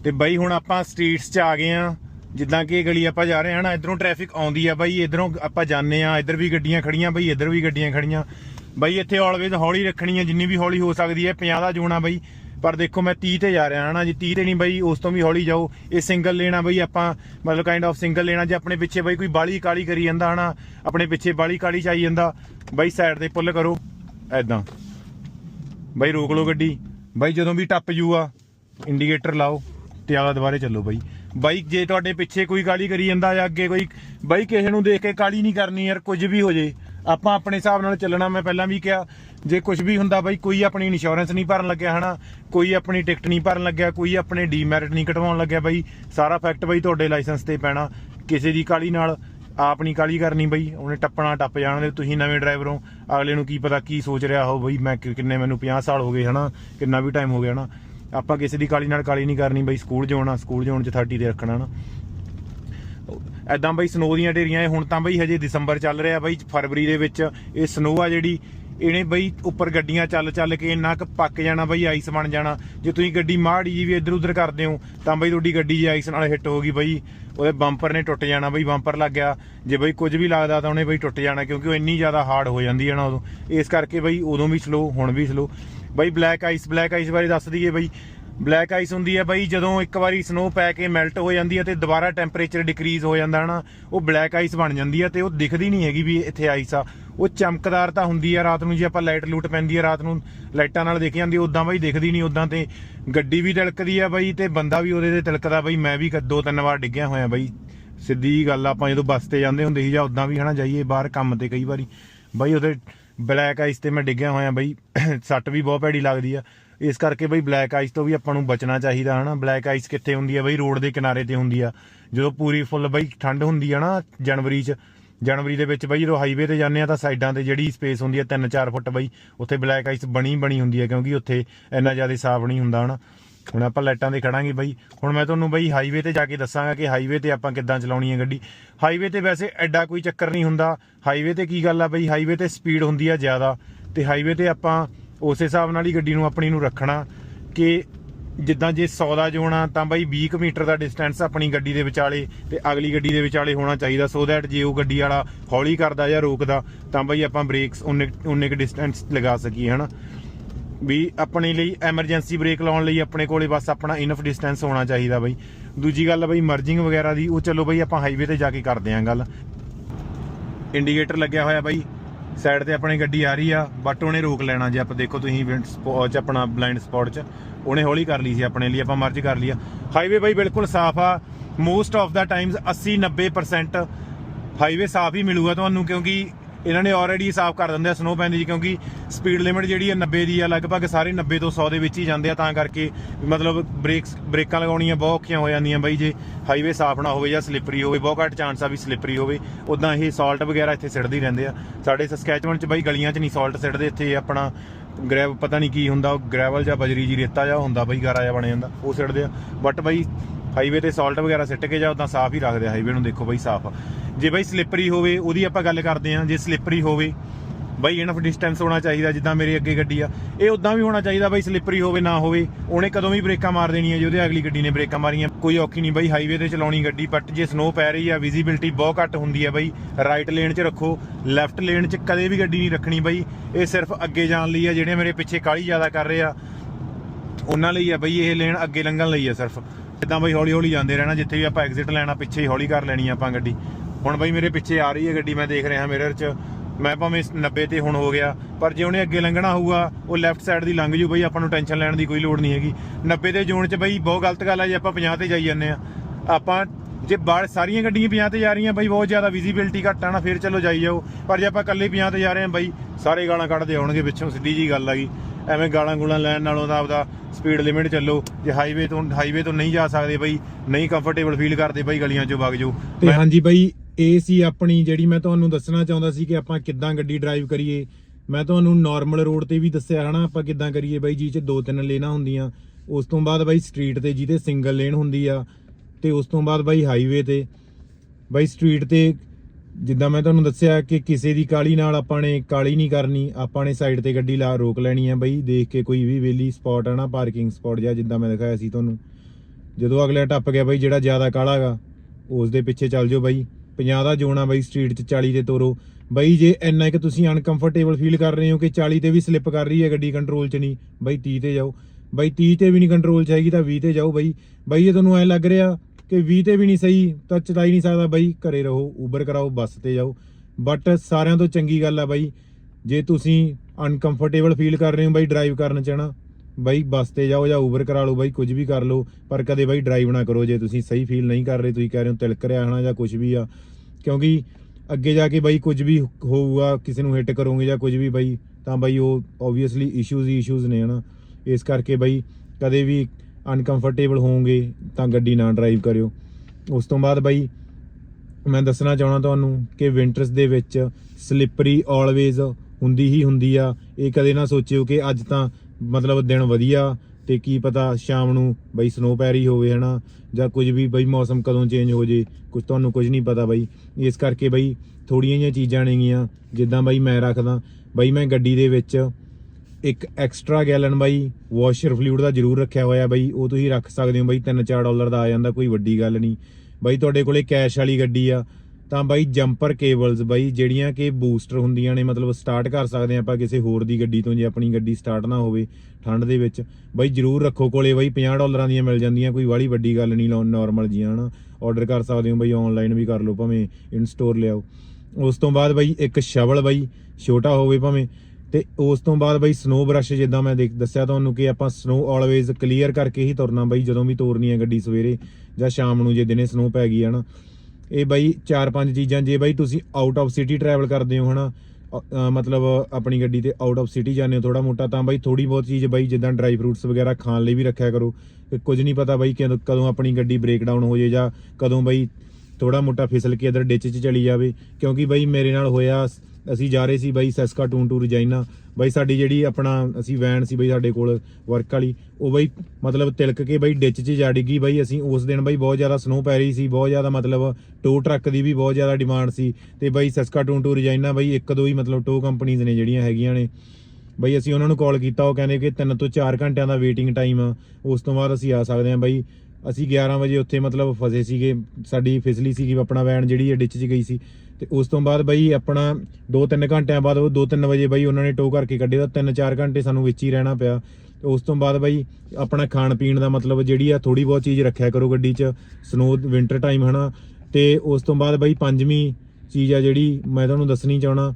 ਤੇ ਬਾਈ ਹੁਣ ਆਪਾਂ ਸਟਰੀਟਸ 'ਚ ਆ ਗਏ ਆ। ਜਿੱਦਾਂ ਕਿ ਗਲੀ ਆਪਾਂ ਜਾ ਰਹੇ ਹਾਂ ਨਾ ਇਧਰੋਂ ਟ੍ਰੈਫਿਕ ਆਉਂਦੀ ਆ ਬਾਈ। ਇਧਰੋਂ ਆਪਾਂ ਜਾਂਦੇ ਆ, ਇਧਰ ਵੀ ਗੱਡੀਆਂ ਖੜੀਆਂ ਬਾਈ, ਇਧਰ ਵੀ ਗੱਡੀਆਂ ਖੜੀਆਂ। ਬਾਈ ਇੱਥੇ ਆਲਵੇਜ਼ ਹੌਲੀ ਰੱਖਣੀ ਆ, ਜਿੰਨੀ ਵੀ ਹੌਲੀ ਹੋ ਸਕਦੀ ਹੈ 50 ਦਾ ਜੋਣਾ ਬਾਈ। ਪਰ ਦੇਖੋ ਮੈਂ 30 ਤੇ ਜਾ ਰਿਹਾ ਹਾਂ ਨਾ, ਜੀ 30 ਤੇ ਨਹੀਂ ਬਈ, ਉਸ ਤੋਂ ਵੀ ਹੌਲੀ ਜਾਓ। ਇਹ ਸਿੰਗਲ ਲੈਣਾ ਬਈ, ਆਪਾਂ ਮਤਲਬ ਕਾਈਂਡ ਆਫ ਸਿੰਗਲ ਲੈਣਾ ਜੇ ਆਪਣੇ ਪਿੱਛੇ ਬਾਈ ਕੋਈ ਬਾਲੀ ਕਾਲੀ ਕਰੀ ਜਾਂਦਾ ਹਨਾ, ਆਪਣੇ ਪਿੱਛੇ ਬਾਲੀ ਕਾਲੀ ਚਾਈ ਜਾਂਦਾ, ਬਾਈ ਸਾਈਡ ਤੇ ਪੁੱਲ ਕਰੋ ਐਦਾਂ ਬਾਈ ਰੋਕ ਲਓ ਗੱਡੀ, ਬਾਈ ਜਦੋਂ ਵੀ ਟੱਪ ਜੂਆ ਇੰਡੀਕੇਟਰ ਲਾਓ, ਤੇ ਆਲਾ ਦੁਬਾਰੇ ਚੱਲੋ ਬਾਈ। ਬਾਈ ਜੇ ਤੁਹਾਡੇ ਪਿੱਛੇ ਕੋਈ ਕਾਲੀ ਕਰੀ ਜਾਂਦਾ ਜਾਂ ਅੱਗੇ ਕੋਈ, ਬਾਈ ਕਿਸੇ ਨੂੰ ਦੇਖ ਕੇ ਕਾਲੀ ਨਹੀਂ ਕਰਨੀ ਯਾਰ, ਕੁਝ ਵੀ ਹੋ ਜੇ ਆਪਾਂ ਆਪਣੇ ਹਿਸਾਬ ਨਾਲ ਚੱਲਣਾ, ਮੈਂ ਪਹਿਲਾਂ ਵੀ ਕਿਹਾ, ਜੇ ਕੁਝ ਵੀ ਹੁੰਦਾ ਬਾਈ, ਕੋਈ ਆਪਣੀ ਇੰਸ਼ੋਰੈਂਸ ਨਹੀਂ ਭਰਨ ਲੱਗਿਆ, ਹਨਾ, ਕੋਈ ਆਪਣੀ ਟਿਕਟ ਨਹੀਂ ਭਰਨ ਲੱਗਿਆ, ਕੋਈ ਆਪਣੇ ਡੀਮੈਰਿਟ ਨਹੀਂ ਕਟਵਾਉਣ ਲੱਗਿਆ ਬਾਈ, ਸਾਰਾ ਫੈਕਟ ਬਾਈ ਤੁਹਾਡੇ ਲਾਇਸੈਂਸ ਤੇ ਪੈਣਾ, ਕਿਸੇ ਦੀ ਕਾਲੀ ਨਾਲ ਆਪ ਨਹੀਂ ਕਾਲੀ ਕਰਨੀ ਬਈ, ਉਹਨੇ ਟੱਪਣਾ ਟੱਪ ਜਾਣ ਦੇ, ਤੁਸੀਂ ਨਵੇਂ ਡਰਾਈਵਰ ਹੋ, ਅਗਲੇ ਨੂੰ ਕੀ ਪਤਾ ਕੀ ਸੋਚ ਰਿਹਾ ਹੋ ਬਈ, ਮੈਂ ਕਿ- ਕਿੰਨੇ ਮੈਨੂੰ 50 ਸਾਲ ਹੋ ਗਏ, ਹਨਾ, ਕਿੰਨਾ ਵੀ ਟਾਈਮ ਹੋ ਗਿਆ, ਹਨਾ, ਆਪਾਂ ਕਿਸੇ ਦੀ ਕਾਲੀ ਨਾਲ ਕਾਲੀ ਨਹੀਂ ਕਰਨੀ ਬਈ ਸਕੂਲ ਜਾਣਾ ਸਕੂਲ ਜਾਣ ਚ 30 ਤੇ ਰੱਖਣਾ ਨਾ ਐਦਾਂ ਬਈ ਸਨੋ ਦੀਆਂ ਢੇਰੀਆਂ, ਇਹ ਹੁਣ ਤਾਂ ਬਈ ਹਜੇ ਦਸੰਬਰ ਚੱਲ ਰਿਹਾ ਬਈ, ਫਰਵਰੀ ਦੇ ਵਿੱਚ ਇਹ ਸਨੋ ਆ ਜਿਹੜੀ, ਇਹਨੇ ਬਈ ਉੱਪਰ ਗੱਡੀਆਂ ਚੱਲ ਚੱਲ ਕੇ ਇੰਨਾ ਕੁ ਪੱਕ ਜਾਣਾ ਬਈ ਆਈਸ ਬਣ ਜਾਣਾ। ਜੇ ਤੁਸੀਂ ਗੱਡੀ ਮਾੜੀ ਜੀ ਵੀ ਇੱਧਰ ਉੱਧਰ ਕਰਦੇ ਹੋ, ਤਾਂ ਬਈ ਤੁਹਾਡੀ ਗੱਡੀ ਜੇ ਆਈਸ ਨਾਲ ਹਿੱਟ ਹੋ ਗਈ ਬਈ, ਉਹਦੇ ਬੰਪਰ ਨੇ ਟੁੱਟ ਜਾਣਾ ਬਈ ਬੰਪਰ ਲੱਗ ਗਿਆ। ਜੇ ਬਈ ਕੁਝ ਵੀ ਲੱਗਦਾ ਤਾਂ ਉਹਨੇ ਬਈ ਟੁੱਟ ਜਾਣਾ, ਕਿਉਂਕਿ ਉਹ ਇੰਨੀ ਜ਼ਿਆਦਾ ਹਾਰਡ ਹੋ ਜਾਂਦੀ ਹੈ ਨਾ ਉਦੋਂ। ਇਸ ਕਰਕੇ ਬਈ ਉਦੋਂ ਵੀ ਸਲੋ ਹੁਣ ਵੀ ਸਲੋ ਬਈ ਬਲੈਕ ਆਈਸ ਬਲੈਕ ਆਈਸ ਬਾਰੇ ਦੱਸ ਦਈਏ ਬਈ ਬਲੈਕ ਆਈਸ ਹੁੰਦੀ ਹੈ ਬਾਈ, ਜਦੋਂ ਇੱਕ ਵਾਰੀ ਸਨੋ ਪੈ ਕੇ ਮੈਲਟ ਹੋ ਜਾਂਦੀ ਹੈ ਤੇ ਦੁਬਾਰਾ ਟੈਂਪਰੇਚਰ ਡਿਕਰੀਜ਼ ਹੋ ਜਾਂਦਾ, ਹਨਾ? ਉਹ ਬਲੈਕ ਆਈਸ ਬਣ ਜਾਂਦੀ ਹੈ ਤੇ ਉਹ ਦਿਖਦੀ ਨਹੀਂ ਹੈਗੀ ਵੀ ਇੱਥੇ ਆਈਸ ਆ। ਉਹ ਚਮਕਦਾਰ ਤਾਂ ਹੁੰਦੀ ਆ ਰਾਤ ਨੂੰ, ਜੇ ਆਪਾਂ ਲਾਈਟ ਲੂਟ ਪੈਂਦੀ ਆ ਰਾਤ ਨੂੰ ਲਾਈਟਾਂ ਨਾਲ ਦੇਖੀ ਜਾਂਦੀ ਉਦਾਂ ਬਾਈ ਦਿਖਦੀ ਨਹੀਂ ਉਦਾਂ ਤੇ ਗੱਡੀ ਵੀ ਤਿਲਕਦੀ ਆ ਬਾਈ ਤੇ ਬੰਦਾ ਵੀ ਉਹਦੇ ਤੇ ਤਿਲਕਦਾ ਬਾਈ, ਮੈਂ ਵੀ ਕ- ਦੋ ਤਿੰਨ ਵਾਰ ਡਿੱਗਿਆ ਹੋਇਆ ਬਾਈ। ਸਿੱਧੀ ਜਿਹੀ ਗੱਲ ਆਪਾਂ ਜਦੋਂ ਬੱਸ ਤੇ ਜਾਂਦੇ ਹੁੰਦੇ ਸੀ ਜਾਂ ਉਦਾਂ ਵੀ, ਹਨਾ, ਜਾਈਏ ਬਾਹਰ ਕੰਮ ਤੇ ਕਈ ਵਾਰੀ। ਬਾਈ ਉਹਦੇ ਬਲੈਕ ਆਈਸ ਤੇ ਮੈਂ ਡਿੱਗਿਆ ਹੋਇਆ ਬਾਈ, ਸੱਟ ਵੀ ਬਹੁਤ ਭੈੜੀ ਲੱਗਦੀ ਆ। ਇਸ ਕਰਕੇ ਬਈ ਬਲੈਕ ਆਈਸ ਤੋਂ ਵੀ ਆਪਾਂ ਨੂੰ ਬਚਣਾ ਚਾਹੀਦਾ, ਹਨਾ? ਬਲੈਕ ਆਈਸ ਕਿੱਥੇ ਹੁੰਦੀ ਆ ਬਈ? ਰੋਡ ਦੇ ਕਿਨਾਰੇ ਤੇ ਹੁੰਦੀ ਆ। ਜਦੋਂ ਪੂਰੀ ਫੁੱਲ ਬਈ ਠੰਡ ਹੁੰਦੀ ਆ ਨਾ ਜਨਵਰੀ 'ਚ, ਜਨਵਰੀ ਦੇ ਵਿੱਚ ਬਈ ਜਦੋਂ ਹਾਈਵੇ ਤੇ ਜਾਂਦੇ ਆ ਤਾਂ ਸਾਈਡਾਂ ਤੇ ਜਿਹੜੀ ਸਪੇਸ ਹੁੰਦੀ ਆ 3-4 ਫੁੱਟ ਬਈ, ਉੱਥੇ ਬਲੈਕ ਆਈਸ ਬਣੀ ਬਣੀ ਹੁੰਦੀ ਆ ਕਿਉਂਕਿ ਉੱਥੇ ਇੰਨਾ ਜ਼ਿਆਦਾ ਸਾਫ਼ ਨਹੀਂ ਹੁੰਦਾ, ਹਨਾ? ਹੁਣ ਆਪਾਂ ਲਾਈਟਾਂ ਤੇ ਖੜਾਂਗੇ ਬਈ। ਹੁਣ ਮੈਂ ਤੁਹਾਨੂੰ ਬਈ ਹਾਈਵੇ ਤੇ ਜਾ ਕੇ ਦੱਸਾਂਗਾ ਕਿ ਹਾਈਵੇ ਤੇ ਆਪਾਂ ਕਿੱਦਾਂ ਚਲਾਉਣੀ ਹੈ ਗੱਡੀ। ਹਾਈਵੇ ਤੇ ਵੈਸੇ ਐਡਾ ਕੋਈ ਚੱਕਰ ਨਹੀਂ ਹੁੰਦਾ। ਹਾਈਵੇ ਤੇ ਕੀ ਗੱਲ ਆ ਬਈ? ਹਾਈਵੇ ਤੇ ਸਪੀਡ ਹੁੰਦੀ ਆ ਜ਼ਿਆਦਾ। ਤੇ ਹਾਈਵੇ ਤੇ ਆਪਾਂ ਉਸ ਹਿਸਾਬ ਨਾਲ ਹੀ ਗੱਡੀ ਨੂੰ ਆਪਣੀ ਨੂੰ ਰੱਖਣਾ ਕਿ ਜਿੱਦਾਂ ਜੇ 100 ਦਾ ਜੋਣਾ ਤਾਂ ਬਾਈ 20 ਕੁ ਮੀਟਰ ਦਾ ਡਿਸਟੈਂਸ ਆਪਣੀ ਗੱਡੀ ਦੇ ਵਿਚਾਲੇ ਤੇ ਅਗਲੀ ਗੱਡੀ ਦੇ ਵਿਚਾਲੇ ਹੋਣਾ ਚਾਹੀਦਾ। ਸੋ ਦੈਟ ਜੇ ਉਹ ਗੱਡੀ ਵਾਲਾ ਹੌਲੀ ਕਰਦਾ ਜਾਂ ਰੋਕਦਾ, ਤਾਂ ਬਾਈ ਆਪਾਂ ਬ੍ਰੇਕਸ ਉਨੇ ਉਨੇ ਕੁ ਡਿਸਟੈਂਸ ਲਗਾ ਸਕੀਏ, ਹਨਾ? ਵੀ ਆਪਣੇ ਲਈ ਐਮਰਜੈਂਸੀ ਬ੍ਰੇਕ ਲਾਉਣ ਲਈ ਆਪਣੇ ਕੋਲੇ ਬਸ ਆਪਣਾ ਇਨਫ ਡਿਸਟੈਂਸ ਹੋਣਾ ਚਾਹੀਦਾ ਬਾਈ। ਦੂਜੀ ਗੱਲ ਬਈ ਮਰਜਿੰਗ ਵਗੈਰਾ ਦੀ, ਉਹ ਚਲੋ ਬਈ ਆਪਾਂ ਹਾਈਵੇ ਤੇ ਜਾ ਕੇ ਕਰਦੇ ਆਂ ਗੱਲ। ਇੰਡੀਕੇਟਰ ਲੱਗਿਆ ਹੋਇਆ ਬਾਈ। ਸਾਈਡ ਤੇ ਆਪਣੀ ਗੱਡੀ ਆ ਰਹੀ ਆ ਬਟ ਉਹਨੇ ਰੋਕ ਲੈਣਾ ਜੇ ਆਪਾਂ ਦੇਖੋ ਤੁਸੀਂ ਵਿੰਡ ਸਪੌਟ ਚ ਆਪਣਾ ਬਲਾਈਂਡ ਸਪੌਟ ਚ, ਉਹਨੇ ਹੌਲੀ ਕਰ ਲਈ ਸੀ ਆਪਣੇ ਲਈ, ਆਪਾਂ ਮਰਜ਼ੀ ਕਰ ਲਈ ਆ ਹਾਈਵੇ ਬਾਈ ਬਿਲਕੁਲ ਸਾਫ਼ ਆ most of the times 80 90% highway ਸਾਫ਼ ਹੀ ਮਿਲੂਗਾ ਤੁਹਾਨੂੰ, ਕਿਉਂਕਿ ਇਹਨਾਂ ਨੇ ਆਲਰੇਡੀ ਸਾਫ਼ ਕਰ ਦਿੰਦੇ ਆ ਸਨੋ ਪੈਂਦੀ ਜੀ, ਕਿਉਂਕਿ ਸਪੀਡ ਲਿਮਿਟ ਜਿਹੜੀ ਆ 90 ਦੀ ਆ, ਲਗਭਗ ਸਾਰੇ 90 ਤੋਂ 100 ਦੇ ਵਿੱਚ ਹੀ ਜਾਂਦੇ ਆ, ਤਾਂ ਕਰਕੇ ਮਤਲਬ ਬ੍ਰੇਕਸ, ਬ੍ਰੇਕਾਂ ਲਗਾਉਣੀਆਂ ਬਹੁਤ ਔਖੀਆਂ ਹੋ ਜਾਂਦੀਆਂ ਬਾਈ, ਜੇ ਹਾਈਵੇ ਸਾਫ਼ ਨਾ ਹੋਵੇ ਜਾਂ ਸਲਿੱਪਰੀ ਹੋਵੇ, ਬਹੁਤ ਘੱਟ ਚਾਂਸ ਆ ਵੀ ਸਲਿੱਪਰੀ ਹੋਵੇ। ਉਦਾਂ ਇਹ ਸਾਲਟ ਵਗੈਰਾ ਇੱਥੇ ਸਿੱਟਦੇ ਰਹਿੰਦੇ ਆ। ਸਾਡੇ ਸਸਕੈਚਵਨ ਚ ਬਾਈ ਗਲੀਆਂ ਚ ਨਹੀਂ ਸਾਲਟ ਸਿੱਟਦੇ, ਇੱਥੇ ਆਪਣਾ ਗ੍ਰੈਵ ਪਤਾ ਨਹੀਂ ਕੀ ਹੁੰਦਾ, ਉਹ ਗ੍ਰੈਵਲ ਜਾਂ ਬਜਰੀ ਜੀ ਰੇਤਾ ਜਾਂ ਹੁੰਦਾ ਬਈ, ਗਾਰਾ ਜਾਂ ਬਣ ਜਾਂਦਾ, ਉਹ ਸਿੱਟਦੇ ਆ ਬਟ ਬਾਈ ਹਾਈਵੇ ਤੇ ਸਾਲਟ ਵਗੈਰਾ ਸਿੱਟ ਕੇ ਜਾਂ ਉਦਾਂ ਸਾਫ਼ ਹੀ ਰੱਖਦੇ ਆ ਹਾਈਵੇ ਨੂੰ ਦੇਖੋ ਬਈ ਸਾਫ਼ ਆ। ਜੇ ਬਈ ਸਲਿੱਪਰੀ ਹੋਵੇ, ਉਹਦੀ ਆਪਾਂ ਗੱਲ ਕਰਦੇ ਆ, ਜੇ ਸਲਿੱਪਰੀ ਹੋਵੇ ਬਈ ਇਨਫ ਡਿਸਟੈਂਸ ਹੋਣਾ ਚਾਹੀਦਾ, ਜਿੱਦਾਂ ਮੇਰੇ ਅੱਗੇ ਗੱਡੀ ਆ। ਇਹ ਉਦਾਂ ਵੀ ਹੋਣਾ ਚਾਹੀਦਾ ਬਈ ਸਲਿੱਪਰੀ ਹੋਵੇ, ਨਾ ਹੋਵੇ। ਉਹਨੇ ਕਦੋਂ ਵੀ ਬ੍ਰੇਕਾਂ ਮਾਰ ਦੇਣੀਆਂ ਜੇ, ਉਹਦੇ ਅਗਲੀ ਗੱਡੀ ਨੇ ਬ੍ਰੇਕਾਂ ਮਾਰੀਆਂ। ਕੋਈ ਔਖੀ ਨਹੀਂ ਬਈ ਹਾਈਵੇ ਤੇ ਚਲਾਉਣੀ ਗੱਡੀ ਬਟ ਜੇ ਸਨੋ ਪੈ ਰਹੀ ਆ ਵਿਜ਼ਿਬਿਲਟੀ ਬਹੁਤ ਘੱਟ ਹੁੰਦੀ ਆ ਬਈ। ਰਾਈਟ ਲੇਨ 'ਚ ਰੱਖੋ ਲੈਫਟ ਲੇਨ 'ਚ ਕਦੇ ਵੀ ਗੱਡੀ ਨਹੀਂ ਰੱਖਣੀ ਬਈ। ਇਹ ਸਿਰਫ ਅੱਗੇ ਜਾਣ ਲਈ ਆ, ਜਿਹੜੇ ਮੇਰੇ ਪਿੱਛੇ ਕਾਲੀ ਜ਼ਿਆਦਾ ਕਰ ਰਹੇ ਆ। ਉਹਨਾਂ ਲਈ ਆ ਬਈ, ਇਹ ਲੇਨ ਅੱਗੇ ਲੰਘਣ ਲਈ ਆ ਸਿਰਫ। ਇਦਾਂ ਬਈ ਹੌਲੀ ਹੌਲੀ ਜਾਂਦੇ ਰਹਿਣਾ, ਜਿੱਥੇ ਵੀ ਆਪਾਂ ਐਗਜ਼ਿਟ ਲੈਣਾ, ਪਿੱਛੇ ਹੀ ਹੌਲੀ ਕਰ ਲੈਣੀ ਆ ਆਪਾਂ ਗੱਡੀ। ਹੁਣ ਬਈ ਮੇਰੇ ਪਿੱਛੇ ਆ ਰਹੀ ਹੈ ਗੱਡੀ, ਮੈਂ ਦੇਖ ਰਿਹਾ ਮਿਰਰ 'ਚ। ਮੈਂ ਭਾਵੇਂ 90 ਤੇ ਹੁਣ ਹੋ ਗਿਆ ਪਰ ਜੇ ਉਹਨੇ ਅੱਗੇ ਲੰਘਣਾ ਹੋਊਗਾ ਉਹ ਲੈਫਟ ਸਾਈਡ ਦੀ ਲੰਘ ਜੂ ਬਈ ਆਪਾਂ ਨੂੰ ਟੈਨਸ਼ਨ ਲੈਣ ਦੀ ਕੋਈ ਲੋੜ ਨਹੀਂ ਹੈਗੀ। 90 ਦੇ ਜ਼ੋਨ 'ਚ ਬਈ ਬਹੁਤ ਗਲਤ ਗੱਲ ਹੈ ਜੇ ਆਪਾਂ 50 ਤੇ ਜਾਈ ਜਾਂਦੇ ਆ ਆਪਾਂ ਜੇ ਬਾਹਰ ਸਾਰੀਆਂ ਗੱਡੀਆਂ 50 ਤੇ ਜਾ ਰਹੀਆਂ ਬਈ ਬਹੁਤ ਜ਼ਿਆਦਾ ਵਿਜ਼ਿਬਿਲਟੀ ਘੱਟ ਆ ਨਾ ਫਿਰ ਚਲੋ ਜਾਈ ਜਾਓ। ਪਰ ਜੇ ਆਪਾਂ ਇਕੱਲੇ 50 ਤੇ ਜਾ ਰਹੇ ਹਾਂ ਬਈ ਸਾਰੇ ਗਾਲਾਂ ਕੱਢਦੇ ਆਉਣਗੇ ਪਿੱਛੋਂ ਸਿੱਧੀ ਜੀ ਗੱਲ ਆ ਗਈ। ਐਵੇਂ ਗਾਲਾਂ ਗੂਲਾਂ ਲੈਣ ਨਾਲੋਂ ਤਾਂ ਆਪਦਾ ਸਪੀਡ ਲਿਮਿਟ ਚੱਲੋ। ਜੇ ਹਾਈਵੇ ਤੋਂ ਹਾਈਵੇ ਤੋਂ ਨਹੀਂ ਜਾ ਸਕਦੇ ਬਈ ਨਹੀਂ ਕੰਫਰਟੇਬਲ ਫੀਲ ਕਰਦੇ ਬਈ ਗਲੀਆਂ 'ਚੋਂ ਵਗ ਜਾਓ। ਤੇ ਹਾਂਜੀ ਬਈ ਇਹ ਸੀ ਆਪਣੀ ਜਿਹੜੀ ਮੈਂ ਤੁਹਾਨੂੰ ਦੱਸਣਾ ਚਾਹੁੰਦਾ ਸੀ ਕਿ ਆਪਾਂ ਕਿੱਦਾਂ ਗੱਡੀ ਡਰਾਈਵ ਕਰੀਏ। ਮੈਂ ਤੁਹਾਨੂੰ ਨਾਰਮਲ ਰੋਡ ਤੇ ਵੀ ਦੱਸਿਆ ਹਨਾ, ਆਪਾਂ ਕਿੱਦਾਂ ਕਰੀਏ ਬਾਈ ਜੀ ਚ ਦੋ ਤਿੰਨ ਲੇਨਾਂ ਹੁੰਦੀਆਂ। ਉਸ ਤੋਂ ਬਾਅਦ ਬਾਈ ਸਟਰੀਟ ਤੇ ਜਿਹਦੇ ਸਿੰਗਲ ਲੇਨ ਹੁੰਦੀ ਆ, ਤੇ ਉਸ ਤੋਂ ਬਾਅਦ ਬਾਈ ਹਾਈਵੇ ਤੇ। ਬਾਈ ਸਟਰੀਟ ਤੇ ਜਿੱਦਾਂ ਮੈਂ ਤੁਹਾਨੂੰ ਦੱਸਿਆ ਕਿ ਕਿਸੇ ਦੀ ਕਾਲੀ ਨਾਲ ਆਪਾਂ ਨੇ ਕਾਲੀ ਨਹੀਂ ਕਰਨੀ, ਆਪਾਂ ਨੇ ਸਾਈਡ ਤੇ ਗੱਡੀ ਲਾ ਰੋਕ ਲੈਣੀ ਹੈ ਬਾਈ, ਦੇਖ ਕੇ ਕੋਈ ਵੀ ਵੇਲੀ ਸਪੌਟ ਹੈ ਨਾ ਪਾਰਕਿੰਗ ਸਪੌਟ ਜਾਂ ਜਿੱਦਾਂ ਮੈਂ ਦਿਖਾਇਆ ਸੀ ਤੁਹਾਨੂੰ। ਜਦੋਂ ਅਗਲਾ ਟੱਪ ਗਿਆ ਬਾਈ ਜਿਹੜਾ ਜ਼ਿਆਦਾ ਕਾਲਾਗਾ ਉਸ ਦੇ ਪਿੱਛੇ ਚੱਲ ਜਾਓ ਬਾਈ। 50 ਦਾ ਜੋਣਾ ਬਾਈ ਸਟਰੀਟ 'ਚ 40 ਤੇ ਤੋਰੋ। ਬਾਈ ਜੇ ਇੰਨਾ ਕਿ ਤੁਸੀਂ ਅਨਕੰਫਰਟੇਬਲ ਫੀਲ ਕਰ ਰਹੇ ਹੋ ਕਿ 40 ਤੇ ਵੀ ਸਲਿੱਪ ਕਰ ਰਹੀ ਹੈ ਗੱਡੀ ਕੰਟਰੋਲ 'ਚ ਨਹੀਂ, ਬਾਈ 30 ਤੇ ਜਾਓ। ਬਾਈ 30 ਤੇ ਵੀ ਨਹੀਂ ਕੰਟਰੋਲ 'ਚ ਹੈਗੀ ਤਾਂ 20 ਤੇ ਜਾਓ ਬਾਈ। ਬਾਈ ਜੇ ਤੁਹਾਨੂੰ ਐ ਲੱਗ ਰਿਹਾ ਕਿ 20 ਤੇ ਵੀ ਨਹੀਂ ਸਹੀ, ਤਾਂ ਚਲਾ ਹੀ ਨਹੀਂ ਸਕਦਾ ਬਾਈ, ਘਰੇ ਰਹੋ ਉਬਰ ਕਰਾਓ, ਬੱਸ ਤੇ ਜਾਓ। ਬਟ ਸਾਰਿਆਂ ਤੋਂ ਚੰਗੀ ਗੱਲ ਆ ਬਾਈ, ਜੇ ਤੁਸੀਂ ਅਨਕੰਫਰਟੇਬਲ ਫੀਲ ਕਰ ਰਹੇ ਹੋ ਬਾਈ ਡਰਾਈਵ ਕਰਨ ਚ ਨਾ ਬਾਈ, ਬੱਸ ਤੇ ਜਾਓ ਜਾਂ ਉਬਰ ਕਰਾ ਲਓ ਬਾਈ, ਕੁਝ ਵੀ ਕਰ ਲਓ, ਪਰ ਕਦੇ ਬਾਈ ਡਰਾਈਵ ਨਾ ਕਰੋ ਜੇ ਤੁਸੀਂ ਸਹੀ ਫੀਲ ਨਹੀਂ ਕਰ ਰਹੇ, ਤੁਸੀਂ ਕਹਿ ਰਹੇ ਹੋ ਤਿਲਕ ਰਿਹਾ ਹਨਾ ਜਾਂ ਕੁਝ ਵੀ ਆ। ਕਿਉਂਕਿ ਅੱਗੇ ਜਾ ਕੇ ਬਾਈ ਕੁਝ ਵੀ ਹੋਊਗਾ, ਕਿਸੇ ਨੂੰ ਹਿੱਟ ਕਰੋਗੇ ਜਾਂ ਕੁਝ ਵੀ ਬਾਈ, ਤਾਂ ਬਾਈ ਉਹ ਓਬਵੀਅਸਲੀ ਇਸ਼ੂਜ਼ ਹੀ ਇਸ਼ੂਜ਼ ਨੇ ਹਨਾ। ਇਸ ਕਰਕੇ ਬਾਈ ਕਦੇ ਵੀ ਅਨਕੰਫਰਟੇਬਲ ਹੋਵੋਗੇ, ਤਾਂ ਗੱਡੀ ਨਾ ਡਰਾਈਵ ਕਰਿਓ। ਉਸ ਤੋਂ ਬਾਅਦ ਬਾਈ ਮੈਂ ਦੱਸਣਾ ਚਾਹਣਾ ਤੁਹਾਨੂੰ ਕਿ ਵਿੰਟਰਸ ਦੇ ਵਿੱਚ ਸਲਿੱਪਰੀ ਆਲਵੇਜ਼ ਹੁੰਦੀ ਹੀ ਹੁੰਦੀ ਆ। ਇਹ ਕਦੇ ਨਾ ਸੋਚਿਓ ਕਿ ਅੱਜ ਤਾਂ ਮਤਲਬ ਦਿਨ ਵਧੀਆ ਤੇ ਕੀ ਪਤਾ ਸ਼ਾਮ ਨੂੰ ਬਈ ਸਨੋ ਪੈ ਰਹੀ ਹੋਵੇ, ਹਨਾ? ਜਾਂ ਕੁਝ ਵੀ ਬਈ ਮੌਸਮ ਕਦੋਂ ਚੇਂਜ ਹੋ ਜੇ ਕੁਝ ਤੁਹਾਨੂੰ ਕੁਝ ਨਹੀਂ ਪਤਾ ਬਈ। ਇਸ ਕਰਕੇ ਬਈ ਥੋੜੀਆਂ ਜਿਹੀਆਂ ਚੀਜ਼ਾਂ ਨੇਗੀਆਂ ਜਿੱਦਾਂ ਬਈ ਮੈਂ ਰੱਖਦਾ। ਬਈ ਮੈਂ ਗੱਡੀ ਦੇ ਵਿੱਚ ਇੱਕ ਐਕਸਟਰਾ ਗੈਲਨ ਬਾਈ ਵਾਸ਼ਰ ਫਲੂਇਡ ਦਾ ਜ਼ਰੂਰ ਰੱਖਿਆ ਹੋਇਆ ਬਾਈ, ਉਹ ਤੁਸੀਂ ਰੱਖ ਸਕਦੇ ਹੋ ਬਾਈ 3-4 ਡਾਲਰ ਦਾ ਆ ਜਾਂਦਾ, ਕੋਈ ਵੱਡੀ ਗੱਲ ਨਹੀਂ। ਬਾਈ ਤੁਹਾਡੇ ਕੋਲੇ ਕੈਸ਼ ਵਾਲੀ ਗੱਡੀ ਆ ਤਾਂ ਬਾਈ ਜੰਪਰ ਕੇਬਲਸ ਬਾਈ, ਜਿਹੜੀਆਂ ਕਿ ਬੂਸਟਰ ਹੁੰਦੀਆਂ ਨੇ, ਮਤਲਬ ਸਟਾਰਟ ਕਰ ਸਕਦੇ ਆਪਾਂ ਕਿਸੇ ਹੋਰ ਦੀ ਗੱਡੀ ਤੋਂ, ਜੇ ਆਪਣੀ ਗੱਡੀ ਸਟਾਰਟ ਨਾ ਹੋਵੇ ਠੰਡ ਦੇ ਵਿੱਚ। ਬਾਈ ਜ਼ਰੂਰ ਰੱਖੋ ਕੋਲੇ ਬਾਈ 50 ਡਾਲਰਾਂ ਦੀਆਂ ਮਿਲ ਜਾਂਦੀਆਂ, ਕੋਈ ਵਾਲੀ ਵੱਡੀ ਗੱਲ ਨਹੀਂ ਲਾਉਣ ਨਾਰਮਲ ਜੀਆਂ ਹਨਾ। ਆਰਡਰ ਕਰ ਸਕਦੇ ਹੋ ਬਾਈ ਆਨਲਾਈਨ ਵੀ ਕਰ ਲਓ, ਭਾਵੇਂ ਇਨ ਸਟੋਰ ਲਿਆਓ। ਉਸ ਤੋਂ ਬਾਅਦ ਬਾਈ ਇੱਕ ਸ਼ਵਲ ਬਾਈ, ਛੋਟਾ ਹੋਵੇ ਭਾਵੇਂ। ਤੇ ਉਸ ਤੋਂ ਬਾਅਦ ਬਾਈ ਸਨੋ ਬ੍ਰਸ਼ ਜਿੱਦਾਂ ਮੈਂ ਦੇਖ- ਦੱਸਿਆ ਤੁਹਾਨੂੰ ਕਿ ਆਪਾਂ ਸਨੋ ਆਲਵੇਜ਼ ਕਲੀਅਰ ਕਰਕੇ ਹੀ ਤੁਰਨਾ ਬਾਈ, ਜਦੋਂ ਵੀ ਤੋਰਨੀ ਹੈ ਗੱਡੀ ਸਵੇਰੇ ਜਾਂ ਸ਼ਾਮ ਨੂੰ, ਜੇ ਦਿਨੇ ਸਨੋ ਪੈ ਗਈ ਹੈ ਨਾ ਇਹ ਬਾਈ ਚਾਰ ਪੰਜ ਚੀਜ਼ਾਂ, ਜੇ ਬਾਈ ਤੁਸੀਂ ਆਊਟ ਆਫ ਸਿਟੀ ਟਰੈਵਲ ਕਰਦੇ ਹੋ, ਹਨਾ, ਅ- ਮਤਲਬ ਆਪਣੀ ਗੱਡੀ ਤੇ ਆਊਟ ਆਫ ਸਿਟੀ ਜਾਂਦੇ ਹੋ ਥੋੜਾ ਮੋਟਾ, ਤਾਂ ਬਾਈ ਥੋੜੀ ਬਹੁਤ ਚੀਜ਼ ਬਾਈ ਜਿੱਦਾਂ ਡਰਾਈ ਫਰੂਟਸ ਵਗੈਰਾ ਖਾਣ ਲਈ ਵੀ ਰੱਖਿਆ ਕਰੋ। ਕੁਝ ਨਹੀਂ ਪਤਾ ਬਾਈ ਕਦੋਂ ਕਦੋਂ ਆਪਣੀ ਗੱਡੀ ਬ੍ਰੇਕ ਡਾਊਨ ਹੋ ਜੇ ਜਾਂ ਕਦੋਂ ਬਾਈ ਥੋੜਾ ਮੋਟਾ ਫਿਸਲ ਕੇ ਇਧਰ ਡਿੱਚ 'ਚ ਚਲੀ ਜਾਵੇ, ਕਿਉਂਕਿ ਬਾਈ ਮੇਰੇ ਨਾਲ ਹੋਇਆ ਅਸੀਂ ਜਾ ਰਹੇ ਸੀ ਬਾਈ ਸੈਸਕਾ ਟੂਨ ਟੂ ਰਜਾਈਨਾ ਬਾਈ ਸਾਡੀ ਜਿਹੜੀ ਆਪਣਾ ਅਸੀਂ ਵੈਨ ਸੀ ਬਾਈ ਸਾਡੇ ਕੋਲ ਵਰਕ ਵਾਲੀ, ਉਹ ਬਾਈ ਮਤਲਬ ਤਿਲਕ ਕੇ ਬਾਈ ਡਿੱਚ 'ਚ ਜਾ ਡਿੱਗੀ ਬਾਈ। ਅਸੀਂ ਉਸ ਦਿਨ ਬਾਈ ਬਹੁਤ ਜ਼ਿਆਦਾ ਸਨੋ ਪੈ ਰਹੀ ਸੀ, ਬਹੁਤ ਜ਼ਿਆਦਾ ਮਤਲਬ ਟੋ ਟਰੱਕ ਦੀ ਵੀ ਬਹੁਤ ਜ਼ਿਆਦਾ ਡਿਮਾਂਡ ਸੀ। ਤੇ ਬਾਈ ਸੈਸਕਾ ਟੂਨ ਟੂ ਰਜਾਈਨਾ ਬਾਈ, ਇੱਕ ਦੋ ਹੀ ਮਤਲਬ ਟੋ ਕੰਪਨੀਆਂ ਨੇ ਜਿਹੜੀਆਂ ਹੈਗੀਆਂ ਨੇ। ਬਈ ਅਸੀਂ ਉਹਨਾਂ ਨੂੰ ਕਾਲ ਕੀਤਾ, ਉਹ ਕਹਿੰਦੇ ਕਿ 3 ਤੋਂ 4 ਘੰਟਿਆਂ ਦਾ ਵੇਟਿੰਗ ਟਾਈਮ ਆ। ਉਸ ਤੋਂ ਬਾਅਦ ਅਸੀਂ ਆ ਸਕਦੇ ਹਾਂ ਬਈ। ਅਸੀਂ 11 ਵਜੇ ਉੱਥੇ ਮਤਲਬ ਫਸੇ ਸੀਗੇ, ਸਾਡੀ ਫਿਸਲੀ ਸੀਗੀ, ਆਪਣਾ ਵੈਨ ਜਿਹੜੀ ਡਿੱਚ 'ਚ ਗਈ ਸੀ। ਤੇ ਉਸ ਤੋਂ ਬਾਅਦ ਬਈ ਆਪਣਾ 2-3 ਘੰਟਿਆਂ ਬਾਅਦ, ਉਹ 2-3 ਵਜੇ ਬਈ ਉਹਨਾਂ ਨੇ ਟੋ ਕਰਕੇ ਕੱਢਿਆ ਤਾਂ 3-4 ਘੰਟੇ ਸਾਨੂੰ ਵਿੱਚ ਹੀ ਰਹਿਣਾ ਪਿਆ। ਤੇ ਉਸ ਤੋਂ ਬਾਅਦ ਬਈ ਆਪਣਾ ਖਾਣ ਪੀਣ ਦਾ ਮਤਲਬ ਜਿਹੜੀ ਆ ਥੋੜੀ ਬਹੁਤ ਚੀਜ਼ ਰੱਖਿਆ ਕਰੋ ਗੱਡੀ 'ਚ, ਸਨੋ ਵਿੰਟਰ ਟਾਈਮ, ਹਨਾ। ਤੇ ਉਸ ਤੋਂ ਬਾਅਦ ਬਈ ਪੰਜਵੀਂ ਚੀਜ਼ ਆ ਜਿਹੜੀ, ਮੈਂ ਤੁਹਾਨੂੰ ਦੱਸਣੀ ਚਾਹਣਾ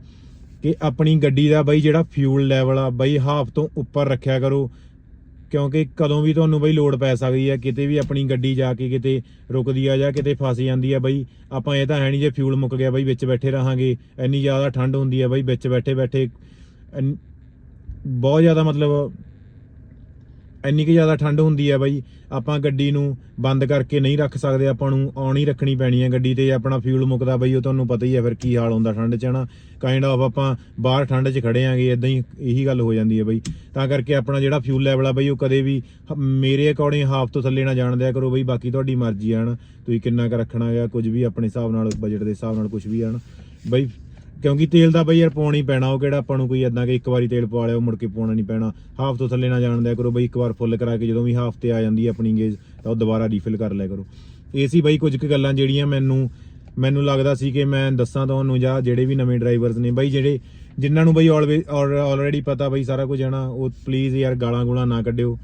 ਕਿ ਆਪਣੀ ਗੱਡੀ ਦਾ ਬਈ ਜਿਹੜਾ ਫਿਊਲ ਲੈਵਲ ਆ, ਬਈ ਹਾਫ ਤੋਂ ਉੱਪਰ ਰੱਖਿਆ ਕਰੋ। ਕਿਉਂਕਿ ਕਦੋਂ ਵੀ ਤੁਹਾਨੂੰ ਬਈ ਲੋਡ ਪੈ ਸਕਦੀ ਹੈ, ਕਿਤੇ ਵੀ ਆਪਣੀ ਗੱਡੀ ਜਾ ਕੇ ਕਿਤੇ ਰੁਕਦੀ ਆ ਜਾਂ ਕਿਤੇ ਫਸ ਜਾਂਦੀ ਆ ਬਈ, ਆਪਾਂ ਇਹ ਤਾਂ ਹੈ ਨਹੀਂ ਜੇ ਫਿਊਲ ਮੁੱਕ ਗਿਆ ਬਈ ਵਿੱਚ ਬੈਠੇ ਰਹਾਂਗੇ, ਇੰਨੀ ਜ਼ਿਆਦਾ ਠੰਡ ਹੁੰਦੀ ਆ ਬਈ ਵਿੱਚ ਬੈਠੇ ਬੈਠੇ ਇੰਨ- ਬਹੁਤ ਜ਼ਿਆਦਾ ਮਤਲਬ ਇੰਨੀ ਕਿ ਜ਼ਿਆਦਾ ਠੰਡ ਹੁੰਦੀ ਹੈ ਬਾਈ, ਆਪਾਂ ਗੱਡੀ ਨੂੰ ਬੰਦ ਕਰਕੇ ਨਹੀਂ ਰੱਖ ਸਕਦੇ, ਆਪਾਂ ਨੂੰ ਔਨ ਹੀ ਰੱਖਣੀ ਪੈਣੀ ਹੈ ਗੱਡੀ ਤੇ, ਆਪਣਾ ਫਿਊਲ ਮੁੱਕਦਾ ਬਈ, ਉਹ ਤੁਹਾਨੂੰ ਪਤਾ ਹੀ ਹੈ ਫਿਰ ਕੀ ਹਾਲ ਹੁੰਦਾ ਠੰਡ 'ਚ, ਹਨਾ? ਕਾਈਂਡ ਆਫ ਆਪਾਂ ਬਾਹਰ ਠੰਡ 'ਚ ਖੜੇ ਆਂਗੇ ਇਦਾਂ ਹੀ ਇਹੀ ਗੱਲ ਹੋ ਜਾਂਦੀ ਹੈ ਬਈ। ਤਾਂ ਕਰਕੇ ਆਪਣਾ ਜਿਹੜਾ ਫਿਊਲ ਲੈਵਲ ਆ ਬਈ, ਉਹ ਕਦੇ ਵੀ ਮੇਰੇ ਅਕੋਰਡਿੰਗ ਹਾਫ ਤੋਂ ਥੱਲੇ ਨਾ ਜਾਣ ਦਿਆ ਕਰੋ ਬਈ, ਬਾਕੀ ਤੁਹਾਡੀ ਮਰਜ਼ੀ ਆ, ਹਨਾ? ਤੁਸੀਂ ਕਿੰਨਾ ਕੁ ਰੱਖਣਾ ਹੈ ਕੁਝ ਵੀ ਆਪਣੇ ਹਿਸਾਬ ਨਾਲ ਬਜਟ ਦੇ ਹਿਸਾਬ ਨਾਲ ਕੁਝ ਵੀ ਆ, ਹਨਾ? ਬਈ ਕਿਉਂਕਿ ਤੇਲ ਦਾ ਬਈ ਯਾਰ ਪਾਉਣਾ ਹੀ ਪੈਣਾ, ਉਹ ਕਿਹੜਾ ਆਪਾਂ ਨੂੰ ਕੋਈ ਇਦਾਂ ਕਿ ਇੱਕ ਵਾਰੀ ਤੇਲ ਪਵਾ ਲਿਆ, ਉਹ ਮੁੜ ਕੇ ਪਾਉਣਾ ਨਹੀਂ ਪੈਣਾ। ਹਾਫ ਤੋਂ ਥੱਲੇ ਨਾ ਜਾਣ ਦਿਆ ਕਰੋ ਬਈ, ਇੱਕ ਵਾਰ ਫੁੱਲ ਕਰਾ ਕੇ ਜਦੋਂ ਵੀ ਹਾਫ ਤੇ ਆ ਜਾਂਦੀ ਹੈ ਆਪਣੀ ਗੇਜ, ਤਾਂ ਉਹ ਦੁਬਾਰਾ ਰੀਫਿਲ ਕਰ ਲਿਆ ਕਰੋ। ਇਹ ਸੀ ਬਈ ਕੁਝ ਕੁ ਗੱਲਾਂ ਜਿਹੜੀਆਂ ਮੈਨੂੰ ਮੈਨੂੰ ਲੱਗਦਾ ਸੀ ਕਿ ਮੈਂ ਦੱਸਾਂ ਤੁਹਾਨੂੰ ਜਾਂ ਜਿਹੜੇ ਵੀ ਨਵੇਂ ਡਰਾਈਵਰਸ ਨੇ ਬਈ, ਜਿਹੜੇ, ਜਿਨ੍ਹਾਂ ਨੂੰ ਬਈ ਆਲਵੇਜ਼ ਆਲਰੇਡੀ ਪਤਾ ਬਈ ਸਾਰਾ ਕੁਝ ਹੈ ਨਾ, ਉਹ ਪਲੀਜ਼ ਯਾਰ ਗਾਲਾਂ ਗੂਲਾਂ ਨਾ ਕੱਢਿਓ।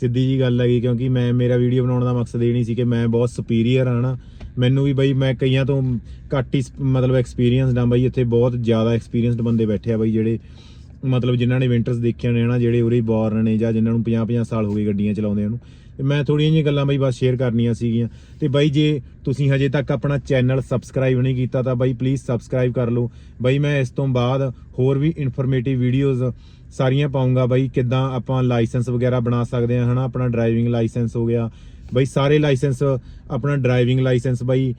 ਸਿੱਧੀ ਜੀ ਗੱਲ ਹੈਗੀ ਕਿਉਂਕਿ ਮੈਂ, ਮੇਰਾ ਵੀਡੀਓ ਬਣਾਉਣ ਦਾ ਮਕਸਦ ਇਹ ਨਹੀਂ ਸੀ ਕਿ ਮੈਂ ਬਹੁਤ ਸੁਪੀਰੀਅਰ ਹਾਂ ਨਾ। ਮੈਨੂੰ ਵੀ ਬਾਈ, ਮੈਂ ਕਈਆਂ ਤੋਂ ਘੱਟ ਹੀ ਮਤਲਬ ਐਕਸਪੀਰੀਅੰਸਡ ਦਾ ਬਾਈ, ਇੱਥੇ ਬਹੁਤ ਜ਼ਿਆਦਾ ਐਕਸਪੀਰੀਅੰਸਡ ਬੰਦੇ ਬੈਠੇ ਆ ਬਾਈ, ਜਿਹੜੇ ਮਤਲਬ ਜਿਨ੍ਹਾਂ ਨੇ ਵਿੰਟਰਸ ਦੇਖਿਆ ਨੇ, ਹਨਾ, ਜਿਹੜੇ ਉਰੇ ਬੋਰਨ ਨੇ ਜਾਂ ਜਿਨ੍ਹਾਂ ਨੂੰ 50-50 ਸਾਲ ਹੋ ਗਏ ਗੱਡੀਆਂ ਚਲਾਉਂਦਿਆਂ ਨੂੰ ਤੇ ਮੈਂ ਥੋੜੀਆਂ ਜਿਹੀਆਂ ਗੱਲਾਂ ਬਾਈ ਬਸ ਸ਼ੇਅਰ ਕਰਨੀਆਂ ਸੀਗੀਆਂ। ਤੇ ਬਾਈ, ਜੇ ਤੁਸੀਂ ਹਜੇ ਤੱਕ ਆਪਣਾ ਚੈਨਲ ਸਬਸਕ੍ਰਾਈਬ ਨਹੀਂ ਕੀਤਾ, ਤਾਂ ਬਾਈ ਪਲੀਜ਼ ਸਬਸਕ੍ਰਾਈਬ ਕਰ ਲਓ। ਬਾਈ, ਮੈਂ ਇਸ ਤੋਂ ਬਾਅਦ ਹੋਰ ਵੀ ਇਨਫੋਰਮੇਟਿਵ ਵੀਡੀਓਜ਼ ਸਾਰੀਆਂ ਪਾਉਂਗਾ ਬਾਈ, ਕਿੱਦਾਂ ਆਪਾਂ ਲਾਇਸੈਂਸ ਵਗੈਰਾ ਬਣਾ ਸਕਦੇ ਹਾਂ ਹਨਾ, ਆਪਣਾ ਡਰਾਈਵਿੰਗ ਲਾਇਸੈਂਸ ਹੋ ਗਿਆ ਬਾਈ ਸਾਰੇ ਲਾਇਸੈਂਸ ਆਪਣਾ ਡਰਾਈਵਿੰਗ ਲਾਇਸੈਂਸ ਬਾਈ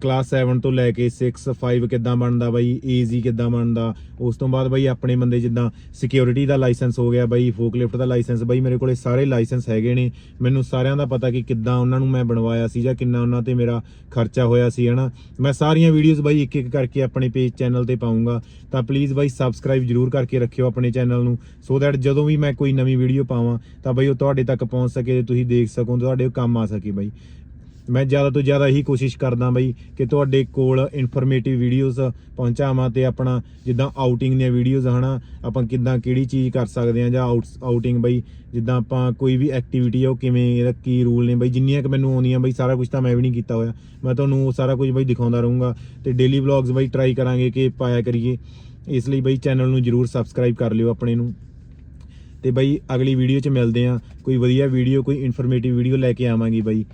ਕਲਾਸ 7 ਤੋਂ ਲੈ ਕੇ 6 5 ਕਿੱਦਾਂ ਬਣਦਾ ਬਾਈ? ਈਜ਼ੀ ਕਿੱਦਾਂ ਬਣਦਾ? ਉਸ ਤੋਂ ਬਾਅਦ ਬਾਈ ਆਪਣੇ ਬੰਦੇ ਜਿੱਦਾਂ ਸਿਕਿਉਰਿਟੀ ਦਾ ਲਾਇਸੈਂਸ ਹੋ ਗਿਆ ਬਾਈ ਫੋਕਲਿਫਟ ਦਾ ਲਾਇਸੈਂਸ ਬਾਈ, ਮੇਰੇ ਕੋਲੇ ਸਾਰੇ ਲਾਇਸੈਂਸ ਹੈਗੇ ਨੇ। ਮੈਨੂੰ ਸਾਰਿਆਂ ਦਾ ਪਤਾ ਕਿ ਕਿੱਦਾਂ ਉਹਨਾਂ ਨੂੰ ਮੈਂ ਬਣਵਾਇਆ ਸੀ ਜਾਂ ਕਿੰਨਾ ਉਹਨਾਂ ਤੇ ਮੇਰਾ ਖਰਚਾ ਹੋਇਆ ਸੀ, ਹਨਾ? ਮੈਂ ਸਾਰੀਆਂ ਵੀਡੀਓਜ਼ ਬਾਈ ਇੱਕ ਇੱਕ ਕਰਕੇ ਆਪਣੇ ਪੇਜ ਚੈਨਲ ਤੇ ਪਾਉਂਗਾ ਤਾਂ ਪਲੀਜ਼ ਬਾਈ ਸਬਸਕ੍ਰਾਈਬ ਜਰੂਰ ਕਰਕੇ ਰੱਖਿਓ ਆਪਣੇ ਚੈਨਲ ਨੂੰ। ਸੋ ਦੈਟ ਜਦੋਂ ਵੀ ਮੈਂ ਕੋਈ ਨਵੀਂ ਵੀਡੀਓ ਪਾਵਾਂ, ਤਾਂ ਬਾਈ ਉਹ ਤੁਹਾਡੇ ਤੱਕ ਪਹੁੰਚ ਸਕੇ ਤੇ ਤੁਸੀਂ ਦੇਖ ਸਕੋ, ਤੁਹਾਡੇ ਕੰਮ ਆ ਸਕੇ ਬਾਈ। ਮੈਂ ਜ਼ਿਆਦਾ ਤੋਂ ਜ਼ਿਆਦਾ ਇਹੀ ਕੋਸ਼ਿਸ਼ ਕਰਦਾ ਬਈ ਕਿ ਤੁਹਾਡੇ ਕੋਲ ਇਨਫੋਰਮੇਟਿਵ ਵੀਡੀਓਜ਼ ਪਹੁੰਚਾਵਾਂ ਤੇ ਆਪਣਾ ਜਿੱਦਾਂ ਆਊਟਿੰਗ ਦੀਆਂ ਵੀਡੀਓਜ਼ ਹਨਾ? ਆਪਾਂ ਕਿੱਦਾਂ ਕਿਹੜੀ ਚੀਜ਼ ਕਰ ਸਕਦੇ ਆ ਜਾਂ ਆਊਟਿੰਗ ਬਈ, ਜਿੱਦਾਂ ਆਪਾਂ ਕੋਈ ਵੀ ਐਕਟੀਵਿਟੀ ਆ, ਉਹ ਕਿਵੇਂ, ਇਹਦਾ ਕੀ ਰੂਲ ਨੇ? ਬਈ ਜਿੰਨੀਆਂ ਕਿ ਮੈਨੂੰ ਆਉਂਦੀਆਂ, ਬਈ ਸਾਰਾ ਕੁਝ ਤਾਂ ਮੈਂ ਵੀ ਨਹੀਂ ਕੀਤਾ ਹੋਇਆ। ਮੈਂ ਤੁਹਾਨੂੰ ਉਹ ਸਾਰਾ ਕੁਝ ਬਈ ਦਿਖਾਉਂਦਾ ਰਹੂੰਗਾ ਤੇ ਡੇਲੀ ਵਲੌਗਸ ਬਈ ਟਰਾਈ ਕਰਾਂਗੇ ਕਿ ਪਾਇਆ ਕਰੀਏ। ਇਸ ਲਈ ਬਈ ਚੈਨਲ ਨੂੰ ਜਰੂਰ ਸਬਸਕ੍ਰਾਈਬ ਕਰ ਲਿਓ ਆਪਣੇ ਨੂੰ। ਤੇ ਬਈ ਅਗਲੀ ਵੀਡੀਓ 'ਚ ਮਿਲਦੇ ਆ ਕੋਈ ਵਧੀਆ ਵੀਡੀਓ ਕੋਈ ਇਨਫੋਰਮੇਟਿਵ ਵੀਡੀਓ ਲੈ ਕੇ ਆਵਾਂਗੇ ਬਈ।